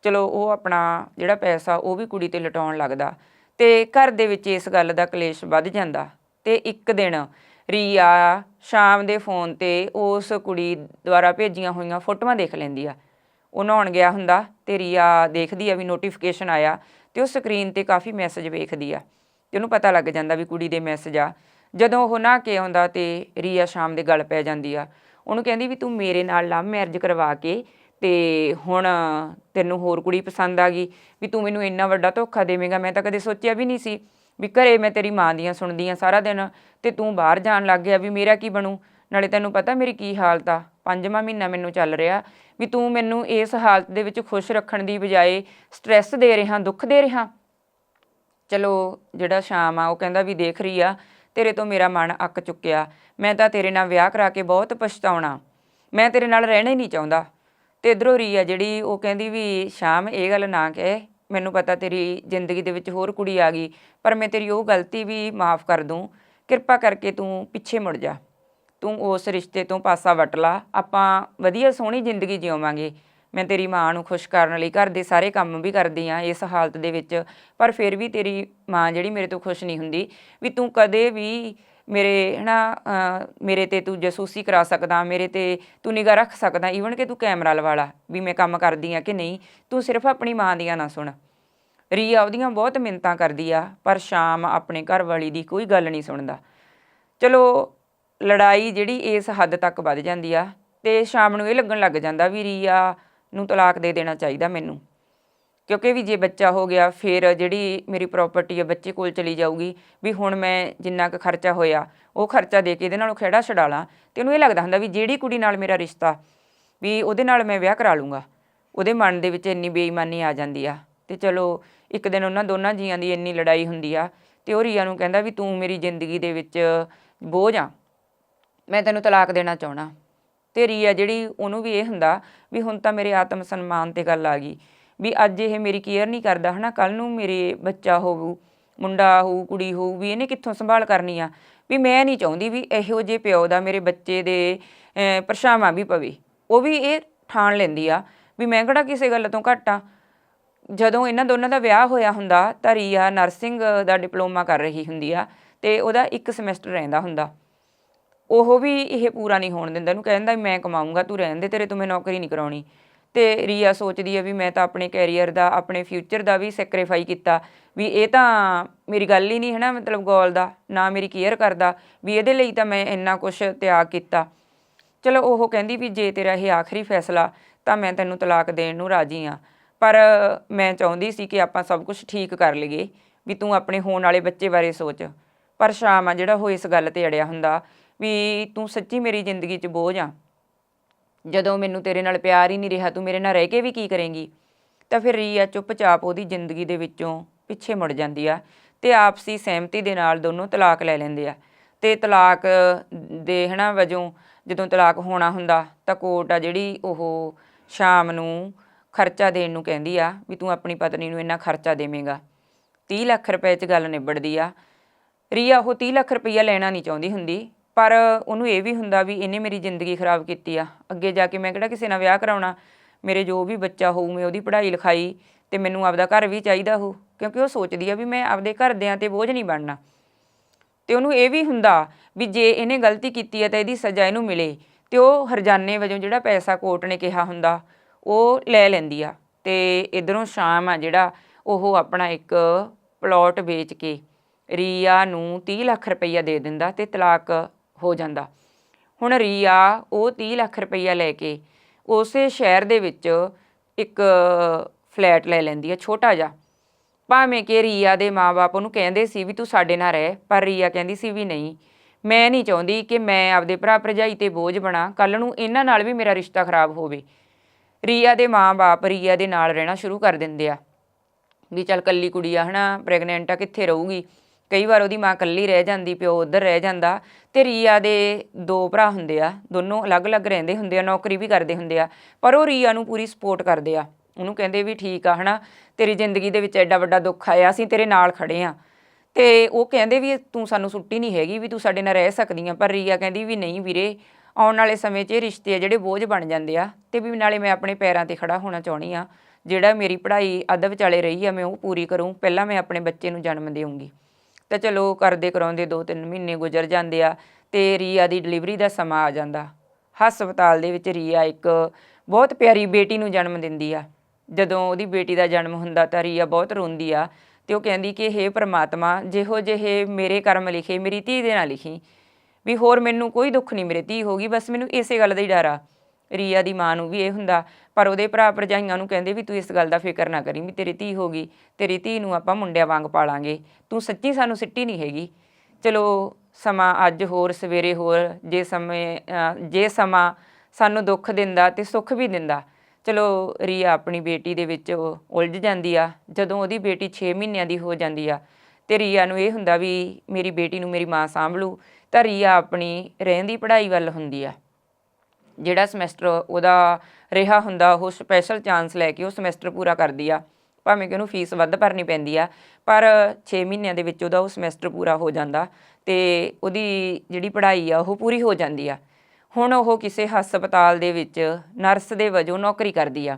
ਚਲੋ ਉਹ ਆਪਣਾ ਜਿਹੜਾ ਪੈਸਾ ਉਹ ਵੀ ਕੁੜੀ ਤੇ ਲਟਾਉਣ ਲੱਗਦਾ ਤੇ ਘਰ ਦੇ ਵਿੱਚ ਇਸ ਗੱਲ ਦਾ ਕਲੇਸ਼ ਵੱਧ ਜਾਂਦਾ ਤੇ ਇੱਕ ਦਿਨ ਰੀਆ ਸ਼ਾਮ ਦੇ ਫੋਨ ਤੇ ਉਸ ਕੁੜੀ ਦੁਆਰਾ ਭੇਜੀਆਂ ਹੋਈਆਂ ਫੋਟੋਆਂ ਦੇਖ ਲੈਂਦੀ ਆ। ਉਹ ਨਹਾਉਣ ਗਿਆ ਹੁੰਦਾ, ਤੇ ਰੀਆ ਦੇਖਦੀ ਆ ਵੀ ਨੋਟੀਫਿਕੇਸ਼ਨ ਆਇਆ ਤੇ ਉਹ ਸਕਰੀਨ ਤੇ ਕਾਫੀ ਮੈਸੇਜ ਵੇਖਦੀ ਆ ਤੇ ਉਹਨੂੰ ਪਤਾ ਲੱਗ ਜਾਂਦਾ ਵੀ ਕੁੜੀ ਦੇ ਮੈਸੇਜ ਆ। ਜਦੋਂ ਉਹ ਨਹਾ ਕੇ ਆਉਂਦਾ ਤੇ ਰੀਆ ਸ਼ਾਮ ਦੇ ਗਲ ਪੈ ਜਾਂਦੀ ਆ। ਉਹਨੂੰ ਕਹਿੰਦੀ ਵੀ ਤੂੰ ਮੇਰੇ ਨਾਲ ਲਵ ਮੈਰਿਜ ਕਰਵਾ ਕੇ ਤੇ ਹੁਣ ਤੈਨੂੰ ਹੋਰ ਕੁੜੀ ਪਸੰਦ ਆ ਗਈ, ਵੀ ਤੂੰ ਮੈਨੂੰ ਇੰਨਾ ਵੱਡਾ ਧੋਖਾ ਦੇਵੇਂਗਾ। ਮੈਂ ਤਾਂ ਕਦੇ ਸੋਚਿਆ ਵੀ ਨਹੀਂ ਸੀ ਵੀ ਘਰੇ ਮੈਂ ਤੇਰੀ ਮਾਂ ਦੀਆਂ ਸੁਣਦੀ ਆ ਸਾਰਾ ਦਿਨ ਤੇ ਤੂੰ ਬਾਹਰ ਜਾਣ ਲੱਗ ਗਿਆ ਵੀ ਮੇਰਾ ਕੀ ਬਣੂ? ਨਾਲੇ ਤੈਨੂੰ ਪਤਾ ਮੇਰੀ ਕੀ ਹਾਲਤ ਆ? ਪੰਜਵਾਂ ਮਹੀਨਾ ਮੈਨੂੰ ਚੱਲ ਰਿਹਾ ਵੀ ਤੂੰ ਮੈਨੂੰ ਇਸ ਹਾਲਤ ਦੇ ਵਿੱਚ ਖੁਸ਼ ਰੱਖਣ ਦੀ ਬਜਾਏ ਸਟ੍ਰੈਸ ਦੇ ਰਿਹਾ, ਦੁੱਖ ਦੇ ਰਿਹਾ। ਚਲੋ, ਜਿਹੜਾ ਸ਼ਾਮ ਆ, ਉਹ ਕਹਿੰਦਾ ਵੀ ਦੇਖ ਰਹੀ ਆ, ਤੇਰੇ ਤੋਂ ਮੇਰਾ ਮਨ ਅੱਕ ਚੁੱਕਿਆ। ਮੈਂ ਤਾਂ ਤੇਰੇ ਨਾਲ ਵਿਆਹ ਕਰਾ ਕੇ ਬਹੁਤ ਪਛਤਾਉਣਾ। ਮੈਂ ਤੇਰੇ ਨਾਲ ਰਹਿਣਾ ਹੀ ਨਹੀਂ ਚਾਹੁੰਦਾ। ਤੇ ਇਧਰੋਂ ਆ ਜਿਹੜੀ, ਉਹ ਕਹਿੰਦੀ ਵੀ, ਸ਼ਾਮ, ਇਹ ਗੱਲ ਨਾ ਕਹੇ। ਮੈਨੂੰ ਪਤਾ ਤੇਰੀ ਜ਼ਿੰਦਗੀ ਦੇ ਵਿੱਚ ਹੋਰ ਕੁੜੀ ਆ ਗਈ, ਪਰ ਮੈਂ ਤੇਰੀ ਉਹ ਗਲਤੀ ਵੀ ਮਾਫ ਕਰ ਦੂੰ। ਕਿਰਪਾ ਕਰਕੇ ਤੂੰ ਪਿੱਛੇ ਮੁੜ ਜਾ। ਤੂੰ ਉਸ ਰਿਸ਼ਤੇ ਤੋਂ ਪਾਸਾ ਵਟ ਲਾ। ਆਪਾਂ ਵਧੀਆ ਸੋਹਣੀ ਜ਼ਿੰਦਗੀ ਜਿਉਵਾਂਗੇ। ਮੈਂ ਤੇਰੀ ਮਾਂ ਨੂੰ ਖੁਸ਼ ਕਰਨ ਲਈ ਘਰ ਦੇ ਸਾਰੇ ਕੰਮ ਵੀ ਕਰਦੀ ਆ ਇਸ ਹਾਲਤ ਦੇ ਵਿੱਚ, ਪਰ ਫਿਰ ਵੀ ਤੇਰੀ ਮਾਂ ਜਿਹੜੀ ਮੇਰੇ ਤੋਂ ਖੁਸ਼ ਨਹੀਂ ਹੁੰਦੀ, ਵੀ ਤੂੰ ਕਦੇ ਵੀ ਮੇਰੇ ਹਨਾ ਅਹ, ਮੇਰੇ ਤੇ ਤੂੰ ਜਸੂਸੀ ਕਰਾ ਸਕਦਾ ਮੇਰੇ ਤੇ ਤੂੰ ਨਿਗਾਹ ਰੱਖ ਸਕਦਾ ਈਵਨ ਕਿ ਤੂੰ ਕੈਮਰਾ ਲਵਾਲਾ ਵੀ ਮੈਂ ਕੰਮ ਕਰਦੀ ਆ ਕਿ ਨਹੀਂ ਤੂੰ ਸਿਰਫ ਆਪਣੀ ਮਾਂ ਦੀਆਂ ਨਾ ਸੁਣ। ਰੀਆ ਉਹਦੀਆਂ ਬਹੁਤ ਮਿੰਨਤਾਂ ਕਰਦੀ ਆ ਪਰ ਸ਼ਾਮ ਆਪਣੇ ਘਰ ਵਾਲੀ ਦੀ ਕੋਈ ਗੱਲ ਨਹੀਂ ਸੁਣਦਾ। ਚਲੋ ਲੜਾਈ ਜਿਹੜੀ ਇਸ ਹੱਦ ਤੱਕ ਵੱਧ ਜਾਂਦੀ ਆ ਤੇ ਸ਼ਾਮ ਨੂੰ ਇਹ ਲੱਗਣ ਲੱਗ ਜਾਂਦਾ ਵੀ ਰੀਆ ਨੂੰ ਤਲਾਕ ਦੇ ਦੇਣਾ ਚਾਹੀਦਾ ਮੈਨੂੰ। ਕਿਉਂਕਿ ਵੀ ਜੇ ਬੱਚਾ ਹੋ ਗਿਆ, ਫਿਰ ਜਿਹੜੀ ਮੇਰੀ ਪ੍ਰਾਪਰਟੀ ਹੈ ਬੱਚੇ ਕੋਲ ਚਲੀ ਜਾਊਗੀ, ਵੀ ਹੁਣ ਮੈਂ ਜਿੰਨਾ ਕੁ ਖਰਚਾ ਹੋਇਆ, ਉਹ ਖਰਚਾ ਦੇ ਕੇ ਇਹਦੇ ਨਾਲੋਂ ਖੇੜਾ ਛਡਾ ਲਾਂ। ਤੇ ਉਹਨੂੰ ਇਹ ਲੱਗਦਾ ਹੁੰਦਾ ਵੀ ਜਿਹੜੀ ਕੁੜੀ ਨਾਲ ਮੇਰਾ ਰਿਸ਼ਤਾ, ਵੀ ਉਹਦੇ ਨਾਲ ਮੈਂ ਵਿਆਹ ਕਰਾ ਲੂੰਗਾ। ਉਹਦੇ ਮਨ ਦੇ ਵਿੱਚ ਇੰਨੀ ਬੇਈਮਾਨੀ ਆ ਜਾਂਦੀ ਆ। ਤੇ ਚਲੋ, ਇੱਕ ਦਿਨ ਉਹਨਾਂ ਦੋਨਾਂ ਜੀਆਂ ਦੀ ਇੰਨੀ ਲੜਾਈ ਹੁੰਦੀ ਆ, ਤੇ ਉਹ ਰੀਆ ਨੂੰ ਕਹਿੰਦਾ ਵੀ ਤੂੰ ਮੇਰੀ ਜ਼ਿੰਦਗੀ ਦੇ ਵਿੱਚ ਬੋਝ ਆ। ਮੈਂ ਤੈਨੂੰ ਤਲਾਕ ਦੇਣਾ ਚਾਹਣਾ ਤੇ ਰੀਆ ਜਿਹੜੀ ਉਹਨੂੰ ਵੀ ਇਹ ਹੁੰਦਾ ਵੀ ਹੁਣ ਤਾਂ ਮੇਰੇ ਆਤਮ ਸਨਮਾਨ ਤੇ ਗੱਲ ਆ ਗਈ। ਵੀ ਅੱਜ ਇਹ ਮੇਰੀ ਕੇਅਰ ਨਹੀਂ ਕਰਦਾ, ਹਨਾ? ਕੱਲ ਨੂੰ ਮੇਰੇ ਬੱਚਾ ਹੋਊ, ਮੁੰਡਾ ਹੋਊ, ਕੁੜੀ ਹੋਊ, ਵੀ ਇਹਨੇ ਕਿੱਥੋਂ ਸੰਭਾਲ ਕਰਨੀ ਆ? ਵੀ ਮੈਂ ਨਹੀਂ ਚਾਹੁੰਦੀ ਵੀ ਇਹੋ ਜਿਹੇ ਪਿਓ ਦਾ ਮੇਰੇ ਬੱਚੇ ਦੇ ਪਰਛਾਵਾਂ ਵੀ ਪਵੇ। ਉਹ ਵੀ ਇਹ ਠਾਣ ਲੈਂਦੀ ਆ ਵੀ ਮੈਂ ਕਿਹੜਾ ਕਿਸੇ ਗੱਲ ਤੋਂ ਘੱਟ ਆ? ਜਦੋਂ ਇਹਨਾਂ ਦੋਨਾਂ ਦਾ ਵਿਆਹ ਹੋਇਆ ਹੁੰਦਾ ਤਾਂ ਰੀਆ ਨਰਸਿੰਗ ਦਾ ਡਿਪਲੋਮਾ ਕਰ ਰਹੀ ਹੁੰਦੀ ਆ, ਤੇ ਉਹਦਾ ਇੱਕ ਸਮੈਸਟਰ ਰਹਿੰਦਾ ਹੁੰਦਾ। ਉਹ ਵੀ ਇਹ ਪੂਰਾ ਨਹੀਂ ਹੋਣ ਦਿੰਦਾ, ਇਹਨੂੰ ਕਹਿੰਦਾ ਵੀ ਮੈਂ ਕਮਾਊਂਗਾ, ਤੂੰ ਰਹਿਣ ਦੇ, ਤੇਰੇ ਤੋਂ ਮੈਂ ਨੌਕਰੀ ਨਹੀਂ ਕਰਾਉਣੀ। ਤੇ ਰੀਆ ਸੋਚਦੀ ਹੈ ਵੀ ਮੈਂ ਤਾਂ ਆਪਣੇ ਕੈਰੀਅਰ ਦਾ, ਆਪਣੇ ਫਿਊਚਰ ਦਾ ਵੀ ਸੈਕਰੀਫਾਈ ਕੀਤਾ। ਵੀ ਇਹ ਤਾਂ ਮੇਰੀ ਗੱਲ ਹੀ ਨਹੀਂ ਹੈ ਨਾ ਮਤਲਬ ਗੋਲ ਦਾ, ਨਾ ਮੇਰੀ ਕੇਅਰ ਕਰਦਾ, ਵੀ ਇਹਦੇ ਲਈ ਤਾਂ ਮੈਂ ਇੰਨਾ ਕੁਝ ਤਿਆਗ ਕੀਤਾ। ਚਲੋ ਉਹ ਕਹਿੰਦੀ ਵੀ ਜੇ ਤੇਰਾ ਇਹ ਆਖਰੀ ਫੈਸਲਾ, ਤਾਂ ਮੈਂ ਤੈਨੂੰ ਤਲਾਕ ਦੇਣ ਨੂੰ ਰਾਜੀ ਆ। ਪਰ ਮੈਂ ਚਾਹੁੰਦੀ ਸੀ ਕਿ ਆਪਾਂ ਸਭ ਕੁਝ ਠੀਕ ਕਰ ਲਈਏ, ਵੀ ਤੂੰ ਆਪਣੇ ਹੋਣ ਵਾਲੇ ਬੱਚੇ ਬਾਰੇ ਸੋਚ। ਪਰ ਸ਼ਾਮ ਆ ਜਿਹੜਾ ਉਹ ਇਸ ਗੱਲ ਤੇ ਅੜਿਆ ਹੁੰਦਾ, ਵੀ ਤੂੰ ਸੱਚੀ ਮੇਰੀ ਜ਼ਿੰਦਗੀ 'ਚ ਬੋਝ ਆ। ਜਦੋਂ ਮੈਨੂੰ ਤੇਰੇ ਨਾਲ ਪਿਆਰ ਹੀ ਨਹੀਂ ਰਿਹਾ, ਤੂੰ ਮੇਰੇ ਨਾਲ ਰਹਿ ਕੇ ਵੀ ਕੀ ਕਰੇਂਗੀ? ਤਾਂ ਫਿਰ ਰੀਆ ਚੁੱਪਚਾਪ ਉਹਦੀ ਜ਼ਿੰਦਗੀ ਦੇ ਵਿੱਚੋਂ ਪਿੱਛੇ ਮੁੜ ਜਾਂਦੀ ਆ ਤੇ ਆਪਸੀ ਸਹਿਮਤੀ ਦੇ ਨਾਲ ਦੋਨੋਂ ਤਲਾਕ ਲੈ ਲੈਂਦੇ ਆ। ਤੇ ਤਲਾਕ ਦੇ ਹਨਾ ਵਜੋਂ ਜਦੋਂ ਤਲਾਕ ਹੋਣਾ ਹੁੰਦਾ ਤਾਂ ਕੋਰਟ ਆ ਜਿਹੜੀ ਉਹ ਸ਼ਾਮ ਨੂੰ ਖਰਚਾ ਦੇਣ ਨੂੰ ਕਹਿੰਦੀ ਆ ਵੀ ਤੂੰ ਆਪਣੀ ਪਤਨੀ ਨੂੰ ਇੰਨਾ ਖਰਚਾ ਦੇਵੇਂਗਾ। 30 ਲੱਖ ਰੁਪਏ 'ਚ ਗੱਲ ਨਿਬੜਦੀ ਆ। ਰੀਆ ਉਹ 30 ਲੱਖ ਰੁਪਈਆ ਲੈਣਾ ਨਹੀਂ ਚਾਹੁੰਦੀ ਹੁੰਦੀ। ਪਰ ਉਹਨੂੰ ਇਹ ਵੀ ਹੁੰਦਾ ਵੀ ਇਹਨੇ ਮੇਰੀ ਜ਼ਿੰਦਗੀ ਖਰਾਬ ਕੀਤੀ ਆ। ਅੱਗੇ ਜਾ ਕੇ ਮੈਂ ਕਿਹੜਾ ਕਿਸੇ ਨਾਲ ਵਿਆਹ ਕਰਾਉਣਾ? ਮੇਰੇ ਜੋ ਵੀ ਬੱਚਾ ਹੋਊ, ਮੈਂ ਉਹਦੀ ਪੜ੍ਹਾਈ ਲਿਖਾਈ ਤੇ ਮੈਨੂੰ ਆਪਦਾ ਘਰ ਵੀ ਚਾਹੀਦਾ ਹੋ ਕਿਉਂਕਿ ਉਹ ਸੋਚਦੀ ਆ ਵੀ ਮੈਂ ਆਪਦੇ ਘਰਦਿਆਂ ਤੇ ਬੋਝ ਨਹੀਂ ਬਣਨਾ। ਤੇ ਉਹਨੂੰ ਇਹ ਵੀ ਹੁੰਦਾ ਵੀ ਜੇ ਇਹਨੇ ਗਲਤੀ ਕੀਤੀ ਹੈ ਤਾਂ ਇਹਦੀ ਸਜ਼ਾ ਇਹਨੂੰ ਮਿਲੇ ਤੇ ਉਹ ਹਰਜਾਨੇ ਵਜੋਂ ਜਿਹੜਾ ਪੈਸਾ ਕੋਰਟ ਨੇ ਕਿਹਾ ਹੁੰਦਾ, ਉਹ ਲੈ ਲੈਂਦੀ ਆ। ਤੇ ਇਧਰੋਂ ਸ਼ਾਮ ਆ ਜਿਹੜਾ ਉਹ ਆਪਣਾ ਇੱਕ ਪਲਾਟ ਵੇਚ ਕੇ ਰੀਆ ਨੂੰ 30 ਲੱਖ ਰੁਪਈਆ ਦੇ ਦਿੰਦਾ ਤੇ ਤਲਾਕ ਹੋ ਜਾਂਦਾ। ਹੁਣ ਰੀਆ, ਉਹ 30 ਲੱਖ ਰੁਪਈਆ ਲੈ ਕੇ ਉਸੇ ਸ਼ਹਿਰ ਦੇ ਵਿੱਚ ਇੱਕ ਫਲੈਟ ਲੈ ਲੈਂਦੀ ਹੈ ਛੋਟਾ ਜਿਹਾ। ਭਾਵੇਂ ਕਿ ਰੀਆ ਦੇ ਮਾਪੇ ਉਹਨੂੰ ਕਹਿੰਦੇ ਸੀ ਵੀ ਤੂੰ ਸਾਡੇ ਨਾਲ ਰਹਿ, ਪਰ ਰੀਆ ਕਹਿੰਦੀ ਸੀ ਵੀ ਨਹੀਂ। ਮੈਂ ਨਹੀਂ ਚਾਹੁੰਦੀ ਕਿ ਮੈਂ ਆਪਦੇ ਭਰਾ ਭਰਜਾਈ ਤੇ ਬੋਝ ਬਣਾ ਕੱਲ ਨੂੰ ਇਹਨਾਂ ਨਾਲ ਵੀ ਮੇਰਾ ਰਿਸ਼ਤਾ ਖਰਾਬ ਹੋਵੇ। ਰੀਆ ਦੇ ਮਾਪੇ ਰੀਆ ਦੇ ਨਾਲ ਰਹਿਣਾ ਸ਼ੁਰੂ ਕਰ ਦਿੰਦੇ ਆ। ਵੀ ਚੱਲ ਕੱਲੀ ਕੁੜੀ ਆ ਹਨਾ, ਪ੍ਰੈਗਨੈਂਟ ਆ, ਕਿੱਥੇ ਰਹੂਗੀ? ਕਈ ਵਾਰ ਉਹਦੀ ਮਾਂ ਇਕੱਲੀ ਰਹਿ ਜਾਂਦੀ, ਪਿਓ ਉਧਰ ਰਹਿ ਜਾਂਦਾ ਤੇ ਰੀਆ ਦੇ ਦੋ ਭਰਾ ਹੁੰਦੇ ਆ, ਦੋਨੋਂ ਅਲੱਗ-ਅਲੱਗ ਰਹਿੰਦੇ ਹੁੰਦੇ ਆ, ਨੌਕਰੀ ਵੀ ਕਰਦੇ ਹੁੰਦੇ ਆ, ਪਰ ਉਹ ਰੀਆ ਨੂੰ ਪੂਰੀ ਸਪੋਰਟ ਕਰਦੇ ਆ। ਉਹਨੂੰ ਕਹਿੰਦੇ ਵੀ ਠੀਕ ਆ, ਹਨਾ, ਤੇਰੀ ਜ਼ਿੰਦਗੀ ਦੇ ਵਿੱਚ ਐਡਾ ਵੱਡਾ ਦੁੱਖ ਆਇਆ, ਅਸੀਂ ਤੇਰੇ ਨਾਲ ਖੜੇ ਆ। ਤੇ ਉਹ ਕਹਿੰਦੇ ਵੀ ਤੂੰ ਸਾਨੂੰ ਸੁੱਟੀ ਨਹੀਂ ਹੈਗੀ, ਵੀ ਤੂੰ ਸਾਡੇ ਨਾਲ ਰਹਿ ਸਕਦੀ ਆ, ਪਰ ਰੀਆ ਕਹਿੰਦੀ ਵੀ ਨਹੀਂ ਵੀਰੇ, ਆਉਣ ਵਾਲੇ ਸਮੇਂ 'ਚ ਇਹ ਰਿਸ਼ਤੇ ਆ ਜਿਹੜੇ ਬੋਝ ਬਣ ਜਾਂਦੇ ਆ ਤੇ ਵੀ ਨਾਲੇ ਮੈਂ ਆਪਣੇ ਪੈਰਾਂ ਤੇ ਖੜਾ ਹੋਣਾ ਚਾਹੁੰਦੀ ਆ, ਜਿਹੜਾ ਮੇਰੀ ਪੜ੍ਹਾਈ ਅੱਧ ਵਿਚਾਲੇ ਰਹੀ ਆ, ਮੈਂ ਉਹ ਪੂਰੀ ਕਰੂੰ, ਪਹਿਲਾਂ ਮੈਂ ਆਪਣੇ ਬੱਚੇ ਨੂੰ ਜਨਮ ਦੇਵਾਂਗੀ ਤਾਂ ਚਲੋ ਕਰਦੇ ਕਰਾਉਂਦੇ 2-3 ਮਹੀਨੇ ਗੁਜ਼ਰ ਜਾਂਦੇ ਆ ਤੇ ਰੀਆ ਦੀ ਡਿਲੀਵਰੀ ਦਾ ਸਮਾਂ ਆ ਜਾਂਦਾ। ਹਸਪਤਾਲ ਦੇ ਵਿੱਚ ਰੀਆ ਇੱਕ ਬਹੁਤ ਪਿਆਰੀ ਬੇਟੀ ਨੂੰ ਜਨਮ ਦਿੰਦੀ ਆ। ਜਦੋਂ ਉਹਦੀ ਬੇਟੀ ਦਾ ਜਨਮ ਹੁੰਦਾ ਤਾਂ ਰੀਆ ਬਹੁਤ ਰੋਂਦੀ ਆ ਤੇ ਉਹ ਕਹਿੰਦੀ ਕਿ, ਹੇ ਪ੍ਰਮਾਤਮਾ, ਜਿਹੋ ਜਿਹੇ ਮੇਰੇ ਕਰਮ ਲਿਖੇ, ਮੇਰੀ ਧੀ ਦੇ ਨਾਲ ਲਿਖੀ। ਵੀ ਹੋਰ ਮੈਨੂੰ ਕੋਈ ਦੁੱਖ ਨਹੀਂ ਮੇਰੇ ਧੀ ਹੋਗੀ ਬਸ ਮੈਨੂੰ ਇਸੇ ਗੱਲ ਦਾ ਹੀ ਡਰ ਆ। ਰੀਆ ਦੀ ਮਾਂ ਨੂੰ ਵੀ ਇਹ ਹੁੰਦਾ, ਪਰ ਉਹਦੇ ਭਰਾ ਭਰਜਾਈਆਂ ਨੂੰ ਕਹਿੰਦੇ ਵੀ ਤੂੰ ਇਸ ਗੱਲ ਦਾ ਫਿਕਰ ਨਾ ਕਰੀ ਵੀ ਤੇਰੀ ਧੀ ਹੋ ਗਈ, ਤੇਰੀ ਧੀ ਨੂੰ ਆਪਾਂ ਮੁੰਡਿਆਂ ਵਾਂਗ ਪਾਲਾਂਗੇ, ਤੂੰ ਸੱਚੀ ਸਾਨੂੰ ਸਿੱਟੀ ਨਹੀਂ ਹੈਗੀ। ਚਲੋ ਸਮਾਂ ਅੱਜ ਹੋਰ, ਸਵੇਰੇ ਹੋਰ, ਜੇ ਸਮੇਂ ਜੇ ਸਮਾਂ ਸਾਨੂੰ ਦੁੱਖ ਦਿੰਦਾ ਤੇ ਸੁੱਖ ਵੀ ਦਿੰਦਾ। ਚਲੋ ਰੀਆ ਆਪਣੀ ਬੇਟੀ ਦੇ ਵਿੱਚ ਉਲਝ ਜਾਂਦੀ ਆ, ਜਦੋਂ ਉਹਦੀ ਬੇਟੀ 6 ਮਹੀਨਿਆਂ ਦੀ ਹੋ ਜਾਂਦੀ ਆ, ਤੇ ਰੀਆ ਨੂੰ ਇਹ ਹੁੰਦਾ ਵੀ ਮੇਰੀ ਬੇਟੀ ਨੂੰ ਮੇਰੀ ਮਾਂ ਸਾਂਭ ਲੂ ਤਾਂ ਰੀਆ ਆਪਣੀ ਰਹਿੰਦੀ ਪੜ੍ਹਾਈ ਵੱਲ ਹੁੰਦੀ ਆ। ਜਿਹੜਾ ਸਮੈਸਟਰ ਉਹਦਾ ਰਿਹਾ ਹੁੰਦਾ, ਉਹ ਸਪੈਸ਼ਲ ਚਾਂਸ ਲੈ ਕੇ ਉਹ ਸਮੈਸਟਰ ਪੂਰਾ ਕਰਦੀ ਆ। ਭਾਵੇਂ ਕਿ ਉਹਨੂੰ ਫੀਸ ਵੱਧ ਭਰਨੀ ਪੈਂਦੀ ਆ, ਪਰ 6 ਮਹੀਨਿਆਂ ਦੇ ਵਿੱਚ ਉਹਦਾ ਉਹ ਸਮੈਸਟਰ ਪੂਰਾ ਹੋ ਜਾਂਦਾ ਤੇ ਉਹਦੀ ਜਿਹੜੀ ਪੜ੍ਹਾਈ ਆ, ਉਹ ਪੂਰੀ ਹੋ ਜਾਂਦੀ ਆ। ਹੁਣ ਉਹ ਕਿਸੇ ਹਸਪਤਾਲ ਦੇ ਵਿੱਚ ਨਰਸ ਦੇ ਵਜੋਂ ਨੌਕਰੀ ਕਰਦੀ ਆ।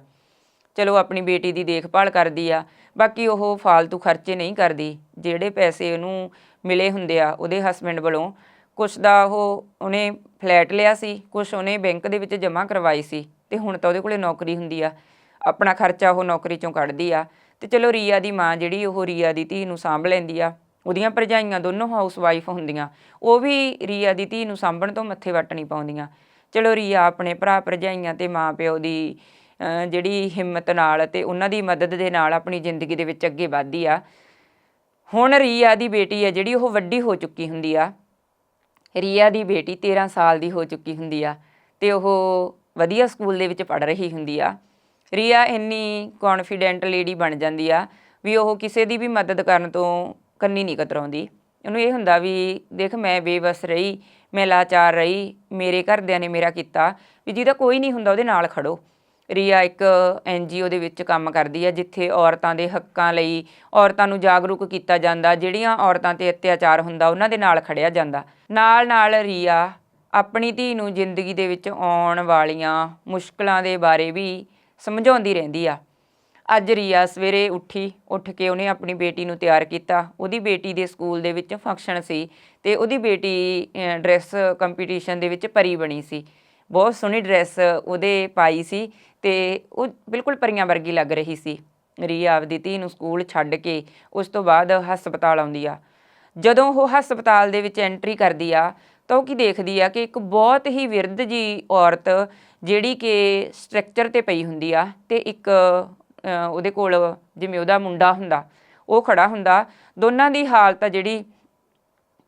ਚਲੋ, ਆਪਣੀ ਬੇਟੀ ਦੀ ਦੇਖਭਾਲ ਕਰਦੀ ਆ, ਬਾਕੀ ਉਹ ਫਾਲਤੂ ਖਰਚੇ ਨਹੀਂ ਕਰਦੀ। ਜਿਹੜੇ ਪੈਸੇ ਉਹਨੂੰ ਮਿਲੇ ਹੁੰਦੇ ਆ, ਉਹਦੇ ਹਸਬੰਡ ਵੱਲੋਂ ਕੁਛ ਦਾ ਉਹ ਉਹਨੇ ਫਲੈਟ ਲਿਆ ਸੀ, ਕੁਛ ਉਹਨੇ ਬੈਂਕ ਦੇ ਵਿੱਚ ਜਮ੍ਹਾਂ ਕਰਵਾਈ ਸੀ ਤੇ ਹੁਣ ਤਾਂ ਉਹਦੇ ਕੋਲੇ ਨੌਕਰੀ ਹੁੰਦੀ ਆ, ਆਪਣਾ ਖਰਚਾ ਉਹ ਨੌਕਰੀ ਚੋਂ ਕੱਢਦੀ ਆ ਤੇ ਚਲੋ ਰੀਆ ਦੀ ਮਾਂ ਜਿਹੜੀ ਉਹ ਰੀਆ ਦੀ ਧੀ ਨੂੰ ਸਾਂਭ ਲੈਂਦੀ ਆ, ਉਹਦੀਆਂ ਭਰਜਾਈਆਂ ਦੋਨੋਂ ਹਾਊਸ ਵਾਈਫ ਹੁੰਦੀਆਂ, ਉਹ ਵੀ ਰੀਆ ਦੀ ਧੀ ਨੂੰ ਸਾਂਭਣ ਤੋਂ ਮੱਥੇ ਵੱਟ ਨਹੀਂ ਪਾਉਂਦੀਆਂ। ਚਲੋ ਰੀਆ ਆਪਣੇ ਭਰਾ ਭਰਜਾਈਆਂ ਤੇ ਮਾਂ ਪਿਓ ਦੀ ਜਿਹੜੀ ਹਿੰਮਤ ਨਾਲ ਤੇ ਉਹਨਾਂ ਦੀ ਮਦਦ ਦੇ ਨਾਲ ਆਪਣੀ ਜ਼ਿੰਦਗੀ ਦੇ ਵਿੱਚ ਅੱਗੇ ਵਧਦੀ ਆ। ਹੁਣ ਰੀਆ ਦੀ ਬੇਟੀ ਆ ਜਿਹੜੀ ਉਹ ਵੱਡੀ ਹੋ ਚੁੱਕੀ ਹੁੰਦੀ ਆ ਰੀਆ ਦੀ ਬੇਟੀ 13 ਸਾਲ ਦੀ ਹੋ ਚੁੱਕੀ ਹੁੰਦੀ ਆ ਤੇ ਉਹ ਵਧੀਆ ਸਕੂਲ ਦੇ ਵਿੱਚ ਪੜ ਰਹੀ ਹੁੰਦੀ ਆ। ਰੀਆ ਇੰਨੀ ਕੌਨਫੀਡੈਂਟ ਲੇਡੀ ਬਣ ਜਾਂਦੀ ਆ ਵੀ ਉਹ ਕਿਸੇ ਦੀ ਵੀ ਮਦਦ ਕਰਨ ਤੋਂ ਕੰਨੀ ਨਹੀਂ ਕਤਰਾਉਂਦੀ। ਉਹਨੂੰ ਇਹ ਹੁੰਦਾ ਵੀ ਦੇਖ ਮੈਂ ਬੇਬਸ ਰਹੀ, ਮੈਂ ਲਾਚਾਰ ਰਹੀ, ਮੇਰੇ ਘਰਦਿਆਂ ਨੇ ਮੇਰਾ ਕੀਤਾ ਵੀ ਜਿਹਦਾ ਕੋਈ ਨਹੀਂ ਹੁੰਦਾ ਉਹਦੇ ਨਾਲ ਖੜੋ। ਰੀਆ ਇੱਕ ਐਨਜੀਓ ਦੇ ਵਿੱਚ ਕੰਮ ਕਰਦੀ ਹੈ ਜਿੱਥੇ ਔਰਤਾਂ ਦੇ ਹੱਕਾਂ ਲਈ ਔਰਤਾਂ ਨੂੰ ਜਾਗਰੂਕ ਕੀਤਾ ਜਾਂਦਾ, ਜਿਹੜੀਆਂ ਔਰਤਾਂ ਤੇ ਅਤਿਆਚਾਰ ਹੁੰਦਾ, ਉਹਨਾਂ ਦੇ ਨਾਲ ਖੜਿਆ ਜਾਂਦਾ। ਨਾਲ ਨਾਲ ਰੀਆ ਆਪਣੀ ਧੀ ਨੂੰ ਜ਼ਿੰਦਗੀ ਦੇ ਵਿੱਚ ਆਉਣ ਵਾਲੀਆਂ ਮੁਸ਼ਕਲਾਂ ਦੇ ਬਾਰੇ ਵੀ ਸਮਝਾਉਂਦੀ ਰਹਿੰਦੀ ਆ। ਅੱਜ ਰੀਆ ਸਵੇਰੇ ਉੱਠੀ, ਉੱਠ ਕੇ ਉਹਨੇ ਆਪਣੀ ਬੇਟੀ ਨੂੰ ਤਿਆਰ ਕੀਤਾ। ਉਹਦੀ ਬੇਟੀ ਦੇ ਸਕੂਲ ਦੇ ਵਿੱਚ ਫੰਕਸ਼ਨ ਸੀ ਤੇ ਉਹਦੀ ਬੇਟੀ ਡਰੈਸ ਕੰਪੀਟੀਸ਼ਨ ਦੇ ਵਿੱਚ ਪਰੀ ਬਣੀ ਸੀ। ਬਹੁਤ ਸੋਹਣੀ ਡਰੈਸ ਉਹਦੇ ਪਾਈ ਸੀ ਤੇ ਉਹ ਬਿਲਕੁਲ ਪਰੀਆਂ ਵਰਗੀ ਲੱਗ ਰਹੀ ਸੀ। ਰੀ ਆਪਦੀ ਧੀ ਨੂੰ ਸਕੂਲ ਛੱਡ ਕੇ ਉਸ ਤੋਂ ਬਾਅਦ ਹਸਪਤਾਲ ਆਉਂਦੀ ਆ। ਜਦੋਂ ਉਹ ਹਸਪਤਾਲ ਦੇ ਵਿੱਚ ਐਂਟਰੀ ਕਰਦੀ ਆ, ਤਾਂ ਉਹ ਕੀ ਦੇਖਦੀ ਆ ਕਿ ਇੱਕ ਬਹੁਤ ਹੀ ਵਿਰਧ ਜੀ ਔਰਤ ਜਿਹੜੀ ਕਿ ਸਟਰਕਚਰ ਤੇ ਪਈ ਹੁੰਦੀ ਆ ਤੇ ਇੱਕ ਉਹਦੇ ਕੋਲ ਜਿਵੇਂ ਉਹਦਾ ਮੁੰਡਾ ਹੁੰਦਾ, ਉਹ ਖੜਾ ਹੁੰਦਾ। ਦੋਨਾਂ ਦੀ ਹਾਲਤ ਆ ਜਿਹੜੀ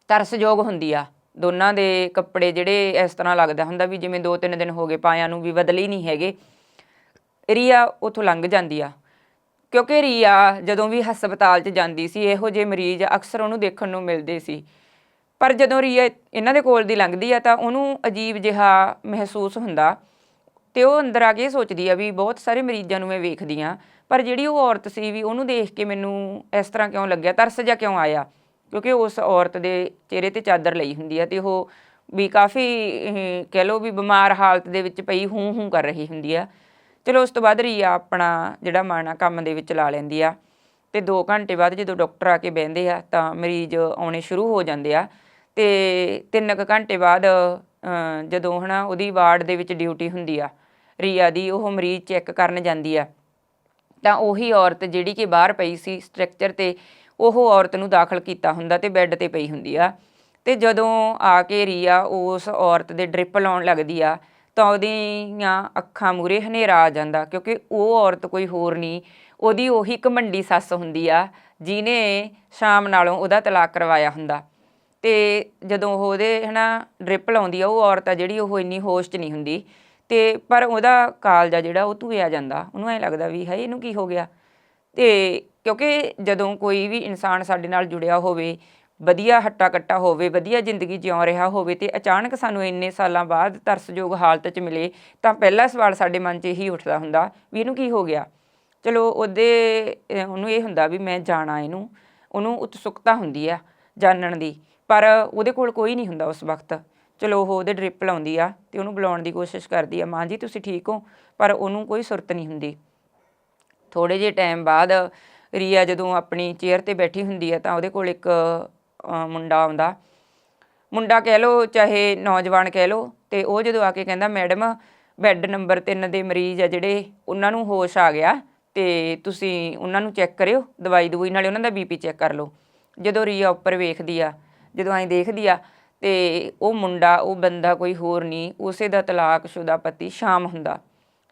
ਤਰਸਯੋਗ ਹੁੰਦੀ ਆ। ਦੋਨਾਂ ਦੇ ਕੱਪੜੇ ਜਿਹੜੇ ਇਸ ਤਰ੍ਹਾਂ ਲੱਗਦਾ ਹੁੰਦਾ ਵੀ ਜਿਵੇਂ ਦੋ ਤਿੰਨ ਦਿਨ ਹੋ ਗਏ ਪਾਇਆਂ ਨੂੰ ਵੀ ਬਦਲੇ ਹੀ ਨਹੀਂ ਹੈਗੇ। ਰੀਆ ਉਥੋਂ ਲੰਘ ਜਾਂਦੀ ਆ। ਕਿਉਂਕਿ ਰੀਆ ਜਦੋਂ ਵੀ ਹਸਪਤਾਲ 'ਚ ਜਾਂਦੀ ਸੀ, ਇਹੋ ਜਿਹੇ ਮਰੀਜ਼ ਅਕਸਰ ਉਹਨੂੰ ਦੇਖਣ ਨੂੰ ਮਿਲਦੇ ਸੀ। ਪਰ ਜਦੋਂ ਰੀਆ ਇਹਨਾਂ ਦੇ ਕੋਲ ਦੀ ਲੰਘਦੀ ਆ ਤਾਂ ਉਹਨੂੰ ਅਜੀਬ ਜਿਹਾ ਮਹਿਸੂਸ ਹੁੰਦਾ। ਤੇ ਉਹ ਅੰਦਰ ਆ ਕੇ ਸੋਚਦੀ ਆ ਵੀ ਬਹੁਤ ਸਾਰੇ ਮਰੀਜ਼ਾਂ ਨੂੰ ਮੈਂ ਵੇਖਦੀ ਆ, ਪਰ ਜਿਹੜੀ ਉਹ ਔਰਤ ਸੀ ਵੀ ਉਹਨੂੰ ਦੇਖ ਕੇ ਮੈਨੂੰ ਇਸ ਤਰ੍ਹਾਂ ਕਿਉਂ ਲੱਗਿਆ, ਤਰਸ ਜਿਹਾ ਕਿਉਂ ਆਇਆ? ਕਿਉਂਕਿ ਉਸ ਔਰਤ ਦੇ ਚਿਹਰੇ ਤੇ ਚਾਦਰ ਲਈ ਹੁੰਦੀ ਆ ਤੇ ਉਹ ਵੀ ਕਾਫੀ ਕਹਿ ਲਓ ਵੀ ਬਿਮਾਰ ਹਾਲਤ ਦੇ ਵਿੱਚ ਪਈ ਹੂੰ ਹੂੰ ਕਰ ਰਹੀ ਹੁੰਦੀ ਆ। ਚਲੋ ਉਸ ਤੋਂ ਬਾਅਦ ਰੀਆ ਆਪਣਾ ਜਿਹੜਾ ਮਨ ਆ ਕੰਮ ਦੇ ਵਿੱਚ ਲਾ ਲੈਂਦੀ ਆ ਤੇ 2 ਘੰਟੇ ਬਾਅਦ ਜਦੋਂ ਡਾਕਟਰ ਆ ਕੇ ਬਹਿੰਦੇ ਆ ਤਾਂ ਮਰੀਜ਼ ਆਉਣੇ ਸ਼ੁਰੂ ਹੋ ਜਾਂਦੇ ਆ ਤੇ 3 ਕੁ ਘੰਟੇ ਬਾਅਦ ਅ, ਜਦੋਂ ਹਨਾ ਉਹਦੀ ਵਾਰਡ ਦੇ ਵਿੱਚ ਡਿਊਟੀ ਹੁੰਦੀ ਆ ਰੀਆ ਦੀ ਉਹ ਮਰੀਜ਼ ਚੈੱਕ ਕਰਨ ਜਾਂਦੀ ਆ। ਤਾਂ ਉਹੀ ਔਰਤ ਜਿਹੜੀ ਕਿ ਬਾਹਰ ਪਈ ਸੀ ਸਟਰਕਚਰ ਤੇ ਉਹ ਔਰਤ ਨੂੰ ਦਾਖਲ ਕੀਤਾ ਹੁੰਦਾ ਤੇ ਬੈੱਡ ਤੇ ਪਈ ਹੁੰਦੀ ਆ। ਤੇ ਜਦੋਂ ਆ ਕੇ ਰੀਆ ਉਸ ਔਰਤ ਦੇ ਡ੍ਰਿਪ ਲਾਉਣ ਲੱਗਦੀ ਆ, ਤਾਂ ਉਹਦੀਆਂ ਅੱਖਾਂ ਮੂਰੇ ਹਨੇਰਾ ਆ ਜਾਂਦਾ, ਕਿਉਂਕਿ ਉਹ ਔਰਤ ਕੋਈ ਹੋਰ ਨਹੀਂ, ਉਹਦੀ ਉਹੀ ਘਮੰਡੀ ਸੱਸ ਹੁੰਦੀ ਆ, ਜਿਹਨੇ ਸ਼ਾਮ ਨਾਲੋਂ ਉਹਦਾ ਤਲਾਕ ਕਰਵਾਇਆ ਹੁੰਦਾ। ਤੇ ਜਦੋਂ ਉਹ ਉਹਦੇ ਹਨਾ ਡ੍ਰਿਪ ਲਾਉਂਦੀ ਆ, ਉਹ ਔਰਤ ਆ ਜਿਹੜੀ ਉਹ ਇੰਨੀ ਹੋਸ਼ 'ਚ ਨਹੀਂ ਹੁੰਦੀ, ਤੇ ਪਰ ਉਹਦਾ ਕਾਲਜਾ ਜਿਹੜਾ ਉਹ ਧੂਇਆ ਜਾਂਦਾ, ਉਹਨੂੰ ਐ ਲੱਗਦਾ ਵੀ ਹੈ ਇਹਨੂੰ ਕੀ ਹੋ ਗਿਆ। ਤੇ ਕਿਉਂਕਿ ਜਦੋਂ ਕੋਈ ਵੀ ਇਨਸਾਨ ਸਾਡੇ ਨਾਲ ਜੁੜਿਆ ਹੋਵੇ, ਵਧੀਆ ਹੱਟਾ ਕੱਟਾ ਹੋਵੇ, ਵਧੀਆ ਜ਼ਿੰਦਗੀ ਜਿਉਂ ਰਿਹਾ ਹੋਵੇ ਤੇ ਅਚਾਨਕ ਸਾਨੂੰ ਇੰਨੇ ਸਾਲਾਂ ਬਾਅਦ ਤਰਸਯੋਗ ਹਾਲਤ 'ਚ ਮਿਲੇ, ਤਾਂ ਪਹਿਲਾ ਸਵਾਲ ਸਾਡੇ ਮਨ 'ਚ ਇਹੀ ਉੱਠਦਾ ਹੁੰਦਾ ਵੀ ਇਹਨੂੰ ਕੀ ਹੋ ਗਿਆ? ਚਲੋ ਉਹਦੇ ਉਹਨੂੰ ਇਹ ਹੁੰਦਾ ਵੀ ਮੈਂ ਜਾਣਾ ਇਹਨੂੰ, ਉਹਨੂੰ ਉਤਸੁਕਤਾ ਹੁੰਦੀ ਆ ਜਾਣਨ ਦੀ, ਪਰ ਉਹਦੇ ਕੋਲ ਕੋਈ ਨਹੀਂ ਹੁੰਦਾ ਉਸ ਵਕਤ। ਚਲੋ ਉਹ ਉਹਦੇ ਡ੍ਰਿਪ ਲਾਉਂਦੀ ਆ ਤੇ ਉਹਨੂੰ ਬੁਲਾਉਣ ਦੀ ਕੋਸ਼ਿਸ਼ ਕਰਦੀ ਆ, ਮਾਂ ਜੀ, ਤੁਸੀਂ ਠੀਕ ਹੋ? ਪਰ ਉਹਨੂੰ ਕੋਈ ਸੁਰਤ ਨਹੀਂ ਹੁੰਦੀ। ਥੋੜੇ ਜਿਹੇ ਟਾਈਮ ਬਾਅਦ ਰੀਆ ਜਦੋਂ ਆਪਣੀ ਚੇਅਰ ਤੇ ਬੈਠੀ ਹੁੰਦੀ ਹੈ ਤਾਂ ਉਹਦੇ ਕੋਲ ਇੱਕ ਮੁੰਡਾ ਆਉਂਦਾ। ਮੁੰਡਾ ਕਹਿ ਲਓ, ਚਾਹੇ ਨੌਜਵਾਨ ਕਹਿ ਲਓ, ਤੇ ਉਹ ਜਦੋਂ ਆ ਕੇ ਕਹਿੰਦਾ, ਮੈਡਮ ਬੈੱਡ ਨੰਬਰ 3 ਦੇ ਮਰੀਜ਼ ਆ ਜਿਹੜੇ, ਉਹਨਾਂ ਨੂੰ ਹੋਸ਼ ਆ ਗਿਆ, ਤੇ ਤੁਸੀਂ ਉਹਨਾਂ ਨੂੰ ਚੈੱਕ ਕਰਿਓ, ਦਵਾਈ ਦਵਾਈ, ਨਾਲੇ ਉਹਨਾਂ ਦਾ ਬੀਪੀ ਚੈੱਕ ਕਰ ਲਓ। ਜਦੋਂ ਰੀਆ ਉੱਪਰ ਵੇਖਦੀ ਆ, ਜਦੋਂ ਐਂ ਦੇਖਦੀ ਆ, ਤੇ ਉਹ ਮੁੰਡਾ, ਉਹ ਬੰਦਾ ਕੋਈ ਹੋਰ ਨਹੀਂ, ਉਸੇ ਦਾ ਤਲਾਕਸ਼ੁਦਾ ਪਤੀ ਸ਼ਾਮ ਹੁੰਦਾ।